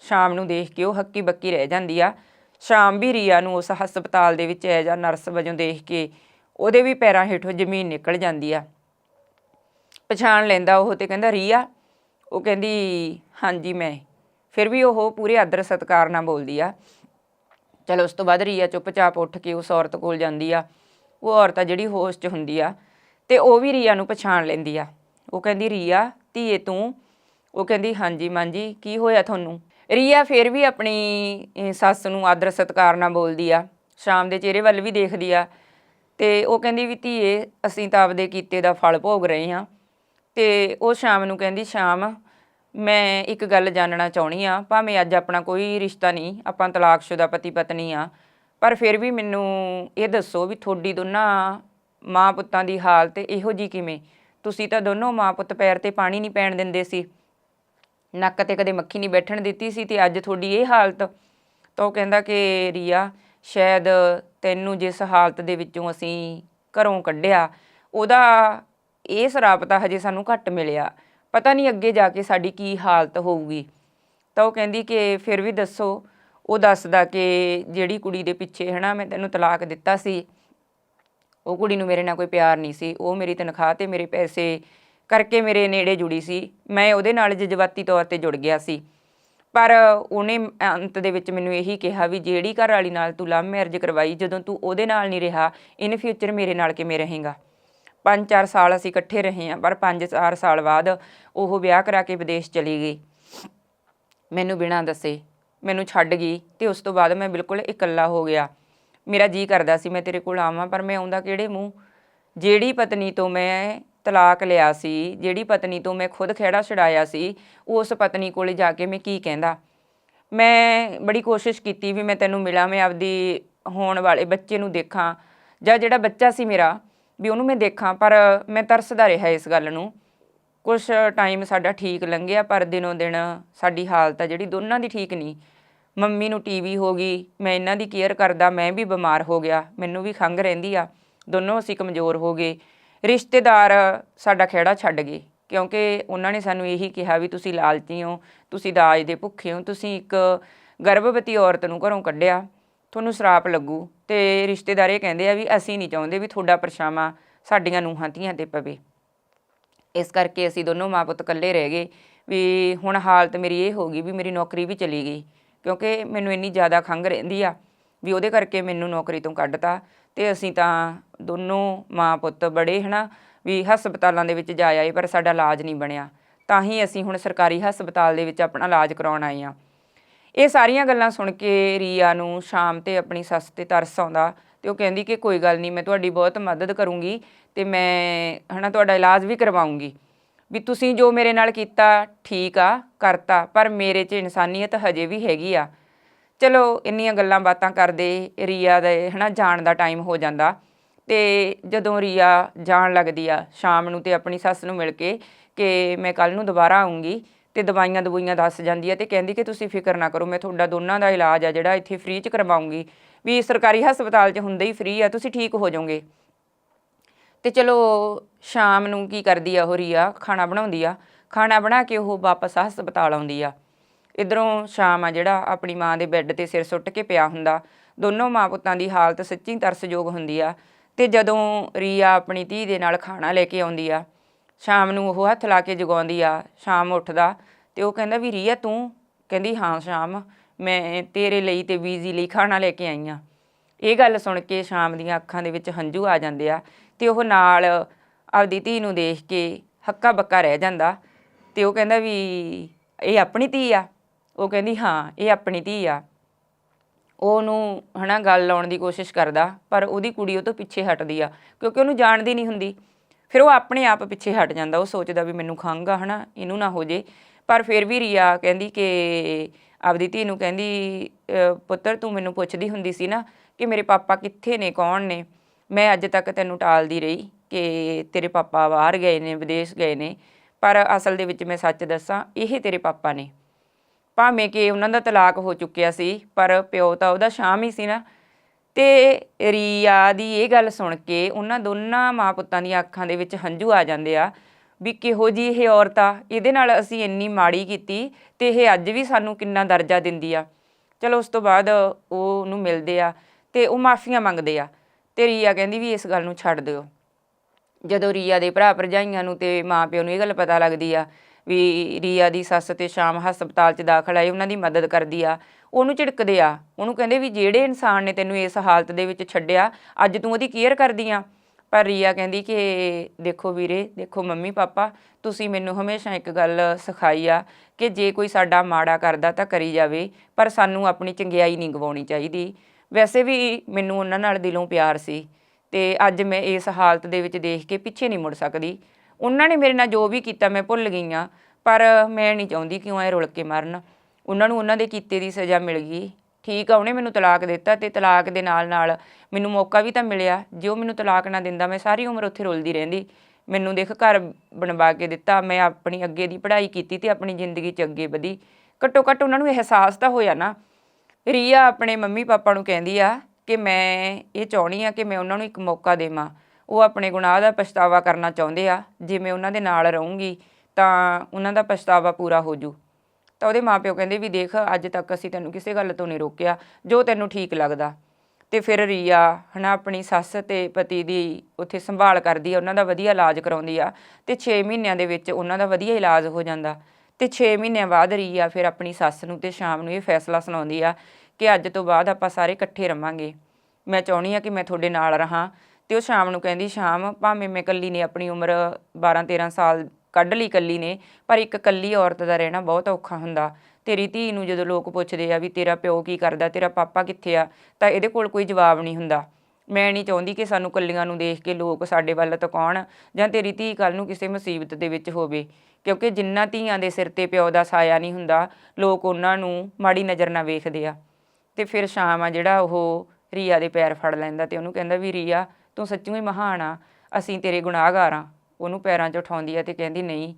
ਸ਼ਾਮ ਨੂੰ ਦੇਖ ਕੇ ਉਹ ਹੱਕੀ ਬੱਕੀ ਰਹਿ ਜਾਂਦੀ ਆ ਸ਼ਾਮ ਵੀ ਰੀਆ ਨੂੰ ਉਸ ਹਸਪਤਾਲ ਦੇ ਵਿੱਚ ਐ ਜਾਂ ਨਰਸ ਵਜੋਂ ਦੇਖ ਕੇ ਉਹਦੇ ਵੀ ਪੈਰਾਂ ਹੇਠੋਂ ਜ਼ਮੀਨ ਨਿਕਲ ਜਾਂਦੀ ਆ। ਪਛਾਣ ਲੈਂਦਾ ਉਹ ਤੇ ਕਹਿੰਦਾ, ਰੀਆ? ਉਹ ਕਹਿੰਦੀ, ਹਾਂਜੀ ਮੈਂ। ਫਿਰ ਵੀ ਉਹ ਪੂਰੇ ਆਦਰ ਸਤਿਕਾਰ ਨਾਲ ਬੋਲਦੀ ਆ। ਚਲੋ ਉਸ ਤੋਂ ਬਾਅਦ ਰੀਆ ਚੁੱਪਚਾਪ ਉੱਠ ਕੇ ਉਸ ਔਰਤ ਕੋਲ ਜਾਂਦੀ ਆ। ਉਹ ਔਰਤ ਆ ਜਿਹੜੀ ਹੋਸ਼ 'ਚ ਹੁੰਦੀ ਆ ਤੇ ਉਹ ਵੀ ਰੀਆ ਨੂੰ ਪਛਾਣ ਲੈਂਦੀ ਆ। ਉਹ ਕਹਿੰਦੀ, ਰੀਆ, ਧੀਏ ਤੂੰ? ਉਹ ਕਹਿੰਦੀ, ਹਾਂਜੀ ਮਾਂ ਜੀ, ਕੀ ਹੋਇਆ ਤੁਹਾਨੂੰ? ਰੀਆ ਫਿਰ ਵੀ ਆਪਣੀ ਸੱਸ ਨੂੰ ਆਦਰ ਸਤਿਕਾਰ ਨਾਲ ਬੋਲਦੀ ਆ, ਸ਼ਾਮ ਦੇ ਚਿਹਰੇ ਵੱਲ ਵੀ ਦੇਖਦੀ ਆ। ਤੇ ਉਹ ਕਹਿੰਦੀ ਵੀ ਧੀਏ, ਅਸੀਂ ਤਾਂ ਆਪਦੇ ਕੀਤੇ ਦਾ ਫਲ ਭੋਗ ਰਹੇ ਹਾਂ। ਤੇ ਉਹ ਸ਼ਾਮ ਨੂੰ ਕਹਿੰਦੀ, ਸ਼ਾਮ, ਮੈਂ ਇੱਕ ਗੱਲ ਜਾਣਨਾ ਚਾਹਣੀ ਆ ਭਾਵੇਂ ਅੱਜ ਆਪਣਾ ਕੋਈ ਰਿਸ਼ਤਾ ਨਹੀਂ, ਆਪਾਂ ਤਲਾਕਸ਼ੁਦਾ ਪਤੀ ਪਤਨੀ ਆ, ਪਰ ਫਿਰ ਵੀ ਮੈਨੂੰ ਇਹ ਦੱਸੋ ਵੀ ਤੁਹਾਡੀ ਦੋਨਾਂ ਮਾਂ ਪੁੱਤਾਂ ਦੀ ਹਾਲਤ ਇਹੋ ਜੀ ਕਿਵੇਂ? ਤੁਸੀਂ ਤਾਂ ਦੋਨੋਂ ਮਾਂ ਪੁੱਤ ਪੈਰ ਤੇ ਪਾਣੀ ਨਹੀਂ ਪੈਣ ਦਿੰਦੇ ਸੀ। ਨੱਕ ਤੇ ਕਦੇ ਮੱਖੀ ਨਹੀਂ ਬੈਠਣ ਦਿੱਤੀ ਸੀ ਤੇ ਅੱਜ ਤੁਹਾਡੀ ਇਹ ਹਾਲਤ ਤਾਂ ਉਹ ਕਹਿੰਦਾ ਕਿ ਰੀਆ, ਸ਼ਾਇਦ ਤੈਨੂੰ ਜਿਸ ਹਾਲਤ ਦੇ ਵਿੱਚੋਂ ਅਸੀਂ ਘਰੋਂ ਕੱਢਿਆ, ਉਹਦਾ ਇਹ ਸਰਾਪ ਤਾਂ ਹਜੇ ਸਾਨੂੰ ਘੱਟ ਮਿਲਿਆ। ਪਤਾ ਨਹੀਂ ਅੱਗੇ ਜਾ ਕੇ ਸਾਡੀ ਕੀ ਹਾਲਤ ਹੋਊਗੀ। ਤਾਂ ਉਹ ਕਹਿੰਦੀ ਕਿ ਫਿਰ ਵੀ ਦੱਸੋ, ਉਹ ਦੱਸਦਾ ਕਿ ਜਿਹੜੀ ਕੁੜੀ ਦੇ ਪਿੱਛੇ ਹਨਾ ਮੈਂ ਤੈਨੂੰ ਤਲਾਕ ਦਿੱਤਾ ਸੀ, ਉਹ ਕੁੜੀ ਨੂੰ ਮੇਰੇ ਨਾਲ ਕੋਈ ਪਿਆਰ ਨਹੀਂ ਸੀ, ਉਹ ਮੇਰੀ ਤਨਖਾਹ ਤੇ ਮੇਰੇ ਪੈਸੇ ਕਰਕੇ ਮੇਰੇ ਨੇੜੇ ਜੁੜੀ ਸੀ। ਮੈਂ ਉਹਦੇ ਨਾਲ ਜਜ਼ਬਾਤੀ ਤੌਰ ਤੇ ਜੁੜ ਗਿਆ ਸੀ। ਪਰ ਉਹਨੇ ਅੰਤ ਦੇ ਵਿੱਚ ਮੈਨੂੰ ਇਹੀ ਕਿਹਾ ਵੀ ਜਿਹੜੀ ਘਰ ਵਾਲੀ ਨਾਲ ਤੂੰ ਲਵ ਮੈਰਿਜ ਕਰਵਾਈ, ਜਦੋਂ ਤੂੰ ਉਹਦੇ ਨਾਲ ਨਹੀਂ ਰਿਹਾ ਇਨ ਫਿਊਚਰ ਮੇਰੇ ਨਾਲ ਕਿਵੇਂ ਰਹੇਗਾ? ਪੰਜ ਚਾਰ ਸਾਲ ਅਸੀਂ ਇਕੱਠੇ ਰਹੇ ਹਾਂ, ਪਰ ਪੰਜ ਚਾਰ ਸਾਲ ਬਾਅਦ ਉਹ ਵਿਆਹ ਕਰਾ ਕੇ ਵਿਦੇਸ਼ ਚਲੀ ਗਈ। ਮੈਨੂੰ ਬਿਨਾਂ ਦੱਸੇ, ਮੈਨੂੰ ਛੱਡ ਗਈ ਤੇ ਉਸ ਤੋਂ ਬਾਅਦ ਮੈਂ ਬਿਲਕੁਲ ਇਕੱਲਾ ਹੋ ਗਿਆ। ਮੇਰਾ ਜੀ ਕਰਦਾ ਸੀ ਮੈਂ ਤੇਰੇ ਕੋਲ ਆਵਾਂ, ਪਰ ਮੈਂ ਆਉਂਦਾ ਕਿਹੜੇ ਮੂੰਹ? ਜਿਹੜੀ ਪਤਨੀ ਤੋਂ ਮੈਂ ਤਲਾਕ ਲਿਆ ਸੀ, ਜਿਹੜੀ ਪਤਨੀ ਤੋਂ ਮੈਂ ਖੁਦ ਖਿਹੜਾ ਛਡਾਇਆ ਸੀ, ਉਸ ਪਤਨੀ ਕੋਲੇ ਜਾ ਕੇ ਮੈਂ ਕੀ ਕਹਿੰਦਾ? ਮੈਂ ਬੜੀ ਕੋਸ਼ਿਸ਼ ਕੀਤੀ ਵੀ ਮੈਂ ਤੈਨੂੰ ਮਿਲਾਂ, ਮੈਂ ਆਪਦੀ ਹੋਣ ਵਾਲੇ ਬੱਚੇ ਨੂੰ ਦੇਖਾਂ, ਜਾਂ ਜਿਹੜਾ ਬੱਚਾ ਸੀ ਮੇਰਾ, ਵੀ ਉਹਨੂੰ ਮੈਂ ਦੇਖਾਂ, ਪਰ ਮੈਂ ਤਰਸਦਾ ਰਿਹਾ ਇਸ ਗੱਲ ਨੂੰ। ਕੁਝ ਟਾਈਮ ਸਾਡਾ ਠੀਕ ਲੰਘਿਆ, ਪਰ ਦਿਨੋਂ ਦਿਨ ਸਾਡੀ ਹਾਲਤ ਆ ਜਿਹੜੀ ਦੋਨਾਂ ਦੀ ਠੀਕ ਨਹੀਂ। ਮੰਮੀ ਨੂੰ ਟੀਵੀ ਹੋ ਗਈ, ਮੈਂ ਇਹਨਾਂ ਦੀ ਕੇਅਰ ਕਰਦਾ, ਮੈਂ ਵੀ ਬਿਮਾਰ ਹੋ ਗਿਆ, ਮੈਨੂੰ ਵੀ ਖੰਘ ਰਹਿੰਦੀ ਆ, ਦੋਨੋਂ ਅਸੀਂ ਕਮਜ਼ੋਰ ਹੋ ਗਏ। ਰਿਸ਼ਤੇਦਾਰ ਸਾਡਾ ਖਹਿੜਾ ਛੱਡ ਗਏ, ਕਿਉਂਕਿ ਉਹਨਾਂ ਨੇ ਸਾਨੂੰ ਇਹੀ ਕਿਹਾ ਵੀ ਤੁਸੀਂ ਲਾਲਚੀ ਹੋ, ਤੁਸੀਂ ਦਾਜ ਦੇ ਭੁੱਖੇ ਹੋ, ਤੁਸੀਂ ਇੱਕ ਗਰਭਵਤੀ ਔਰਤ ਨੂੰ ਘਰੋਂ ਕੱਢਿਆ, ਤੁਹਾਨੂੰ ਸ਼ਰਾਪ ਲੱਗੂ। ਤੇ ਰਿਸ਼ਤੇਦਾਰ ਇਹ ਕਹਿੰਦੇ ਆ ਵੀ ਅਸੀਂ ਨਹੀਂ ਚਾਹੁੰਦੇ ਵੀ ਤੁਹਾਡਾ ਪਰਛਾਵਾਂ ਸਾਡੀਆਂ ਨੂੰਹਾਂ ਧੀਆਂ ਤੇ ਪਵੇ। ਇਸ ਕਰਕੇ ਅਸੀਂ ਦੋਨੋਂ ਮਾਂ ਪੁੱਤ ਇਕੱਲੇ ਰਹਿ ਗਏ ਵੀ ਹੁਣ ਹਾਲਤ ਮੇਰੀ ਇਹ ਹੋ ਗਈ ਵੀ ਮੇਰੀ ਨੌਕਰੀ ਵੀ ਚਲੀ ਗਈ, ਕਿਉਂਕਿ ਮੈਨੂੰ ਇੰਨੀ ਜ਼ਿਆਦਾ ਖੰਘ ਰਹਿੰਦੀ ਆ ਵੀ ਉਹਦੇ ਕਰਕੇ ਮੈਨੂੰ ਨੌਕਰੀ ਤੋਂ ਕੱਢਤਾ। ਤੇ ਅਸੀਂ ਤਾਂ ਦੋਨੋਂ ਮਾਂ ਪੁੱਤ ਬੜੇ, ਹਨਾ, ਵੀ ਹਸਪਤਾਲਾਂ ਦੇ ਵਿੱਚ ਜਾ ਆਏ, ਪਰ ਸਾਡਾ ਇਲਾਜ ਨਹੀਂ ਬਣਿਆ। ਤਾਂ ਹੀ ਅਸੀਂ ਹੁਣ ਸਰਕਾਰੀ ਹਸਪਤਾਲ ਦੇ ਵਿੱਚ ਆਪਣਾ ਇਲਾਜ ਕਰਾਉਣ ਆਏ ਆ ਇਹ ਸਾਰੀਆਂ ਗੱਲਾਂ ਸੁਣ ਕੇ ਰੀਆ ਨੂੰ ਸ਼ਾਮ ਤੇ ਆਪਣੀ ਸੱਸ ਤੇ ਤਰਸ ਆਉਂਦਾ ਤੇ ਉਹ ਕਹਿੰਦੀ ਕਿ ਕੋਈ ਗੱਲ ਨਹੀਂ, ਮੈਂ ਤੁਹਾਡੀ ਬਹੁਤ ਮਦਦ ਕਰੂੰਗੀ ਤੇ ਮੈਂ, ਹਨਾ, ਤੁਹਾਡਾ ਇਲਾਜ ਵੀ ਕਰਵਾਉਂਗੀ। ਵੀ ਤੁਸੀਂ ਜੋ ਮੇਰੇ ਨਾਲ ਕੀਤਾ, ਠੀਕ ਆ, ਕਰਤਾ, ਪਰ ਮੇਰੇ 'ਚ ਇਨਸਾਨੀਅਤ ਹਜੇ ਵੀ ਹੈਗੀ ਆ। ਚਲੋ, ਇੰਨੀਆਂ ਗੱਲਾਂ ਬਾਤਾਂ ਕਰਦੇ ਰੀਆ ਦੇ, ਹਨਾ, ਜਾਣ ਦਾ ਟਾਈਮ ਹੋ ਜਾਂਦਾ। ਤੇ ਜਦੋਂ ਰੀਆ ਜਾਣ ਲੱਗਦੀ ਆ, ਸ਼ਾਮ ਨੂੰ ਤੇ ਆਪਣੀ ਸੱਸ ਨੂੰ ਮਿਲ ਕੇ ਕਿ ਮੈਂ ਕੱਲ ਨੂੰ ਦੁਬਾਰਾ ਆਉਂਗੀ ਤੇ ਦਵਾਈਆਂ ਦਵਾਈਆਂ ਦੱਸ ਜਾਂਦੀ ਆ ਤੇ ਕਹਿੰਦੀ ਕਿ ਤੁਸੀਂ ਫਿਕਰ ਨਾ ਕਰੋ, ਮੈਂ ਤੁਹਾਡਾ ਦੋਨਾਂ ਦਾ ਇਲਾਜ ਆ ਜਿਹੜਾ ਇੱਥੇ ਫ੍ਰੀ ਚ ਕਰਵਾਉਂਗੀ ਵੀ ਸਰਕਾਰੀ ਹਸਪਤਾਲ 'ਚ ਹੁੰਦੇ ਹੀ ਫ੍ਰੀ ਆ, ਤੁਸੀਂ ਠੀਕ ਹੋ ਜਾਓਗੇ। ਤੇ ਚਲੋ, ਸ਼ਾਮ ਨੂੰ ਕੀ ਕਰਦੀ ਆ ਉਹ ਰੀਆ? ਖਾਣਾ ਬਣਾਉਂਦੀ ਆ। ਖਾਣਾ ਬਣਾ ਕੇ ਉਹ ਵਾਪਸ ਹਸਪਤਾਲ ਆਉਂਦੀ ਆ। ਇਧਰੋਂ ਸ਼ਾਮ ਆ ਜਿਹੜਾ ਆਪਣੀ ਮਾਂ ਦੇ ਬੈੱਡ ਤੇ ਸਿਰ ਸੁੱਟ ਕੇ ਪਿਆ ਹੁੰਦਾ। ਦੋਨੋਂ ਮਾਂ ਪੁੱਤਾਂ ਦੀ ਹਾਲਤ ਸੱਚੀ ਤਰਸਯੋਗ ਹੁੰਦੀ ਆ ਤੇ ਜਦੋਂ ਰੀਆ ਆਪਣੀ ਧੀ ਦੇ ਨਾਲ ਖਾਣਾ ਲੈ ਕੇ ਆਉਂਦੀ ਆ, ਸ਼ਾਮ ਨੂੰ ਉਹ ਹੱਥ ਲਾ ਕੇ ਜਗਾਉਂਦੀ ਆ, ਸ਼ਾਮ ਉੱਠਦਾ ਤੇ ਉਹ ਕਹਿੰਦਾ ਵੀ ਰੀਆ ਤੂੰ? ਕਹਿੰਦੀ, ਹਾਂ, ਸ਼ਾਮ, ਮੈਂ ਤੇਰੇ ਲਈ ਤੇ ਬੀਜੀ ਲਈ ਖਾਣਾ ਲੈ ਕੇ ਆਈ ਆ। ਇਹ ਗੱਲ ਸੁਣ ਕੇ ਸ਼ਾਮ ਦੀਆਂ ਅੱਖਾਂ ਦੇ ਵਿੱਚ ਹੰਝੂ ਆ ਜਾਂਦੇ ਆ ਤੇ ਉਹ ਨਾਲ ਆਪਦੀ ਧੀ ਨੂੰ ਦੇਖ ਕੇ ਹੱਕਾ ਬੱਕਾ ਰਹਿ ਜਾਂਦਾ ਤੇ ਉਹ ਕਹਿੰਦਾ ਵੀ ਇਹ ਆਪਣੀ ਧੀ ਆ। ਉਹ ਕਹਿੰਦੀ, ਹਾਂ, ਇਹ ਆਪਣੀ ਧੀ ਆ। ਉਹ ਉਹਨੂੰ ਹਨਾ ਗੱਲ ਲਾਉਣ ਦੀ ਕੋਸ਼ਿਸ਼ ਕਰਦਾ, ਪਰ ਉਹਦੀ ਕੁੜੀ ਉਹ ਤੋਂ ਪਿੱਛੇ ਹਟਦੀ ਆ, ਕਿਉਂਕਿ ਉਹਨੂੰ ਜਾਣਦੀ ਨਹੀਂ ਹੁੰਦੀ। ਫਿਰ ਉਹ ਆਪਣੇ ਆਪ ਪਿੱਛੇ ਹਟ ਜਾਂਦਾ, ਉਹ ਸੋਚਦਾ ਵੀ ਮੈਨੂੰ ਖੰਘ ਆ, ਹਨਾ, ਇਹਨੂੰ ਨਾ ਹੋ ਜੇ। ਪਰ ਫਿਰ ਵੀ ਰੀਆ ਕਹਿੰਦੀ ਕਿ ਆਪਦੀ ਧੀ ਨੂੰ ਕਹਿੰਦੀ ਪੁੱਤਰ, ਤੂੰ ਮੈਨੂੰ ਪੁੱਛਦੀ ਹੁੰਦੀ ਸੀ ਨਾ ਕਿ ਮੇਰੇ ਪਾਪਾ ਕਿੱਥੇ ਨੇ, ਕੌਣ ਨੇ? ਮੈਂ ਅੱਜ ਤੱਕ ਤੈਨੂੰ ਟਾਲਦੀ ਰਹੀ ਕਿ ਤੇਰੇ ਪਾਪਾ ਬਾਹਰ ਗਏ ਨੇ, ਵਿਦੇਸ਼ ਗਏ ਨੇ, ਪਰ ਅਸਲ ਦੇ ਵਿੱਚ ਮੈਂ ਸੱਚ ਦੱਸਾਂ, ਇਹ ਤੇਰੇ ਪਾਪਾ ਨੇ। ਭਾਵੇਂ ਕਿ ਉਹਨਾਂ ਦਾ ਤਲਾਕ ਹੋ ਚੁੱਕਿਆ ਸੀ, ਪਰ ਪਿਓ ਤਾਂ ਉਹਦਾ ਸ਼ਾਮ ਹੀ ਸੀ ਨਾ। ਤੇ ਰੀਆ ਦੀ ਇਹ ਗੱਲ ਸੁਣ ਕੇ ਉਹਨਾਂ ਦੋਨਾਂ ਮਾਂ ਪੁੱਤਾਂ ਦੀਆਂ ਅੱਖਾਂ ਦੇ ਵਿੱਚ ਹੰਝੂ ਆ ਜਾਂਦੇ ਆ ਵੀ ਕਿਹੋ ਜੀ ਇਹ ਔਰਤ ਆ, ਇਹਦੇ ਨਾਲ ਅਸੀਂ ਇੰਨੀ ਮਾੜੀ ਕੀਤੀ ਤੇ ਇਹ ਅੱਜ ਵੀ ਸਾਨੂੰ ਕਿੰਨਾ ਦਰਜਾ ਦਿੰਦੀ ਆ। ਚਲੋ, ਉਸ ਤੋਂ ਬਾਅਦ ਉਹ ਉਹਨੂੰ ਮਿਲਦੇ ਆ ਤੇ ਉਹ ਮਾਫੀਆਂ ਮੰਗਦੇ ਆ ਤੇ ਰੀਆ ਕਹਿੰਦੀ ਵੀ ਇਸ ਗੱਲ ਨੂੰ ਛੱਡ ਦਿਓ। ਜਦੋਂ ਰੀਆ ਦੇ ਭਰਾ ਭਰਜਾਈਆਂ ਨੂੰ ਤੇ ਮਾਪਿਓ ਨੂੰ ਇਹ ਗੱਲ ਪਤਾ ਲੱਗਦੀ ਆ ਵੀ ਰੀਆ ਦੀ ਸੱਸ ਤੇ ਸ਼ਾਮ ਹਸਪਤਾਲ 'ਚ ਦਾਖਲ ਆਏ ਉਹਨਾਂ ਦੀ ਮਦਦ ਕਰਦੀ ਆ। ਉਹਨੂੰ ਝਿੜਕਦੇ ਆ। ਉਹਨੂੰ ਕਹਿੰਦੇ ਵੀ ਜਿਹੜੇ ਇਨਸਾਨ ਨੇ ਤੈਨੂੰ ਇਸ ਹਾਲਤ ਦੇ ਵਿੱਚ ਛੱਡਿਆ, ਅੱਜ ਤੂੰ ਉਹਦੀ ਕੇਅਰ ਕਰਦੀ ਆ। ਪਰ ਰੀਆ ਕਹਿੰਦੀ ਕਿ ਦੇਖੋ ਵੀਰੇ, ਦੇਖੋ ਮੰਮੀ ਪਾਪਾ, ਤੁਸੀਂ ਮੈਨੂੰ ਹਮੇਸ਼ਾ ਇੱਕ ਗੱਲ ਸਿਖਾਈ ਆ ਕਿ ਜੇ ਕੋਈ ਸਾਡਾ ਮਾੜਾ ਕਰਦਾ ਤਾਂ ਕਰੀ ਜਾਵੇ, ਪਰ ਸਾਨੂੰ ਆਪਣੀ ਚੰਗਿਆਈ ਨਹੀਂ ਗਵਾਉਣੀ ਚਾਹੀਦੀ। ਵੈਸੇ ਵੀ ਮੈਨੂੰ ਉਹਨਾਂ ਨਾਲ ਦਿਲੋਂ ਪਿਆਰ ਸੀ ਤੇ ਅੱਜ ਮੈਂ ਇਸ ਹਾਲਤ ਦੇ ਵਿੱਚ ਦੇਖ ਕੇ ਪਿੱਛੇ ਨਹੀਂ ਮੁੜ ਸਕਦੀ। ਉਹਨਾਂ ਨੇ ਮੇਰੇ ਨਾਲ ਜੋ ਵੀ ਕੀਤਾ ਮੈਂ ਭੁੱਲ ਗਈ ਹਾਂ, ਪਰ ਮੈਂ ਨਹੀਂ ਚਾਹੁੰਦੀ ਕਿ ਉਹ ਐ ਰੁਲ ਕੇ ਮਰਨ। ਉਹਨਾਂ ਨੂੰ ਉਹਨਾਂ ਦੇ ਕੀਤੇ ਦੀ ਸਜ਼ਾ ਮਿਲ ਗਈ। ਠੀਕ ਆ, ਉਹਨੇ ਮੈਨੂੰ ਤਲਾਕ ਦਿੱਤਾ ਤੇ ਤਲਾਕ ਦੇ ਨਾਲ ਨਾਲ ਮੈਨੂੰ ਮੌਕਾ ਵੀ ਤਾਂ ਮਿਲਿਆ। ਜੇ ਉਹ ਮੈਨੂੰ ਤਲਾਕ ਨਾ ਦਿੰਦਾ, ਮੈਂ ਸਾਰੀ ਉਮਰ ਉੱਥੇ ਰੁਲਦੀ ਰਹਿੰਦੀ। ਮੈਨੂੰ ਦੇਖ ਘਰ ਬਣਵਾ ਕੇ ਦਿੱਤਾ, ਮੈਂ ਆਪਣੀ ਅੱਗੇ ਦੀ ਪੜ੍ਹਾਈ ਕੀਤੀ ਤੇ ਆਪਣੀ ਜ਼ਿੰਦਗੀ 'ਚ ਅੱਗੇ ਵਧੀ। ਘੱਟੋ ਘੱਟ ਉਹਨਾਂ ਨੂੰ ਅਹਿਸਾਸ ਤਾਂ ਹੋਇਆ ਨਾ। ਰੀਆ ਆਪਣੇ ਮੰਮੀ ਪਾਪਾ ਨੂੰ ਕਹਿੰਦੀ ਆ ਕਿ ਮੈਂ ਇਹ ਚਾਹਣੀ ਆ ਕਿ ਮੈਂ ਉਹਨਾਂ ਨੂੰ ਇੱਕ ਮੌਕਾ ਦੇਵਾਂ। ਉਹ ਆਪਣੇ ਗੁਨਾਹ ਦਾ ਪਛਤਾਵਾ ਕਰਨਾ ਚਾਹੁੰਦੇ ਆ। ਜੇ ਮੈਂ ਉਹਨਾਂ ਦੇ ਨਾਲ ਰਹੂੰਗੀ, ਤਾਂ ਉਹਨਾਂ ਦਾ ਪਛਤਾਵਾ ਪੂਰਾ ਹੋ ਜੂ। ਤਾਂ ਉਹਦੇ ਮਾਪਿਓ ਕਹਿੰਦੇ ਵੀ ਦੇਖ, ਅੱਜ ਤੱਕ ਅਸੀਂ ਤੈਨੂੰ ਕਿਸੇ ਗੱਲ ਤੋਂ ਨਹੀਂ ਰੋਕਿਆ, ਜੋ ਤੈਨੂੰ ਠੀਕ ਲੱਗਦਾ। ਤੇ ਫਿਰ ਰੀਆ ਹਨਾ ਆਪਣੀ ਸੱਸ ਤੇ ਪਤੀ ਦੀ ਉੱਥੇ ਸੰਭਾਲ ਕਰਦੀ ਆ, ਉਹਨਾਂ ਦਾ ਵਧੀਆ ਇਲਾਜ ਕਰਾਉਂਦੀ ਆ। ਤੇ 6 ਮਹੀਨਿਆਂ ਦੇ ਵਿੱਚ ਉਹਨਾਂ ਦਾ ਵਧੀਆ ਇਲਾਜ ਹੋ ਜਾਂਦਾ। ਤੇ 6 ਮਹੀਨਿਆਂ ਬਾਅਦ ਰੀਆ ਫਿਰ ਆਪਣੀ ਸੱਸ ਨੂੰ ਤੇ ਸ਼ਾਮ ਨੂੰ ਇਹ ਫੈਸਲਾ ਸੁਣਾਉਂਦੀ ਆ ਕਿ ਅੱਜ ਤੋਂ ਬਾਅਦ ਆਪਾਂ ਸਾਰੇ ਇਕੱਠੇ ਰਵਾਂਗੇ। ਮੈਂ ਚਾਹੁੰਦੀ ਆ ਕਿ ਮੈਂ ਤੁਹਾਡੇ ਨਾਲ ਰਹਾਂ। ਤੇ ਉਹ ਸ਼ਾਮ ਨੂੰ ਕਹਿੰਦੀ, ਸ਼ਾਮ, ਭਾਵੇਂ ਮੈਂ ਇਕੱਲੀ ਨੇ ਆਪਣੀ ਉਮਰ 12 13 ਸਾਲ ਕੱਢ ਲਈ ਇਕੱਲੀ ਨੇ, ਪਰ ਇੱਕ ਇਕੱਲੀ ਔਰਤ ਦਾ ਰਹਿਣਾ ਬਹੁਤ ਔਖਾ ਹੁੰਦਾ। ਤੇਰੀ ਧੀ ਨੂੰ ਜਦੋਂ ਲੋਕ ਪੁੱਛਦੇ ਆ ਵੀ ਤੇਰਾ ਪਿਓ ਕੀ ਕਰਦਾ, ਤੇਰਾ ਪਾਪਾ ਕਿੱਥੇ ਆ, ਤਾਂ ਇਹਦੇ ਕੋਲ ਕੋਈ ਜਵਾਬ ਨਹੀਂ ਹੁੰਦਾ। ਮੈਂ ਨਹੀਂ ਚਾਹੁੰਦੀ ਕਿ ਸਾਨੂੰ ਕੱਲੀਆਂ ਨੂੰ ਦੇਖ ਕੇ ਲੋਕ ਸਾਡੇ ਵੱਲ ਤਕਾਉਣ ਜਾਂ ਤੇਰੀ ਧੀ ਕੱਲ ਨੂੰ ਕਿਸੇ ਮੁਸੀਬਤ ਦੇ ਵਿੱਚ ਹੋਵੇ। ਕਿਉਂਕਿ ਜਿੰਨਾ ਧੀਆਂ ਦੇ ਸਿਰ ਤੇ ਪਿਓ ਦਾ ਸਾਇਆ ਨਹੀਂ ਹੁੰਦਾ, ਲੋਕ ਉਹਨਾਂ ਨੂੰ ਮਾੜੀ ਨਜ਼ਰ ਨਾਲ ਵੇਖਦੇ ਆ। ਤੇ ਫਿਰ ਸ਼ਾਮ ਆ ਜਿਹੜਾ ਉਹ ਰੀਆ ਦੇ ਪੈਰ ਫੜ ਲੈਂਦਾ ਤੇ ਉਹਨੂੰ ਕਹਿੰਦਾ ਵੀ, ਰੀਆ ਤੂੰ ਸੱਚੀ ਹੀ ਮਹਾਨ ਆ, ਅਸੀਂ ਤੇਰੇ ਗੁਨਾਹਗਾਰ ਆ। ਉਹਨੂੰ ਪੈਰਾਂ 'ਚ ਉਠਾਉਂਦੀ ਆ ਤੇ ਕਹਿੰਦੀ, ਨਹੀਂ,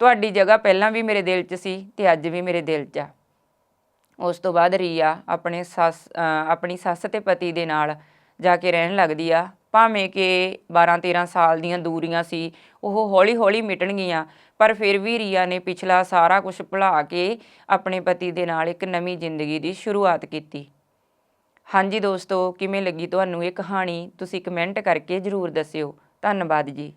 ਤੁਹਾਡੀ ਜਗ੍ਹਾ ਪਹਿਲਾਂ ਵੀ ਮੇਰੇ ਦਿਲ 'ਚ ਸੀ ਤੇ ਅੱਜ ਵੀ ਮੇਰੇ ਦਿਲ 'ਚ ਆ। ਉਸ ਤੋਂ ਬਾਅਦ ਰੀਆ ਆਪਣੇ ਸੱਸ ਆਪਣੀ ਸੱਸ ਤੇ ਪਤੀ ਦੇ ਨਾਲ ਜਾ ਕੇ ਰਹਿਣ ਲੱਗਦੀ ਆ। ਭਾਵੇਂ ਕਿ 12 13 ਸਾਲ ਦੀਆਂ ਦੂਰੀਆਂ ਸੀ, ਉਹ ਹੌਲੀ ਹੌਲੀ ਮਿਟਣਗੀਆਂ, ਪਰ ਫਿਰ ਵੀ ਰੀਆ ਨੇ ਪਿਛਲਾ ਸਾਰਾ ਕੁਝ ਭੁਲਾ ਕੇ ਆਪਣੇ ਪਤੀ ਦੇ ਨਾਲ ਇੱਕ ਨਵੀਂ ਜ਼ਿੰਦਗੀ ਦੀ ਸ਼ੁਰੂਆਤ ਕੀਤੀ। ਹਾਂਜੀ ਦੋਸਤੋ ਕਿਵੇਂ ਲੱਗੀ ਤੁਹਾਨੂੰ ਇਹ ਕਹਾਣੀ? ਤੁਸੀਂ ਕਮੈਂਟ ਕਰਕੇ ਜਰੂਰ ਦੱਸਿਓ। ਧੰਨਵਾਦ ਜੀ।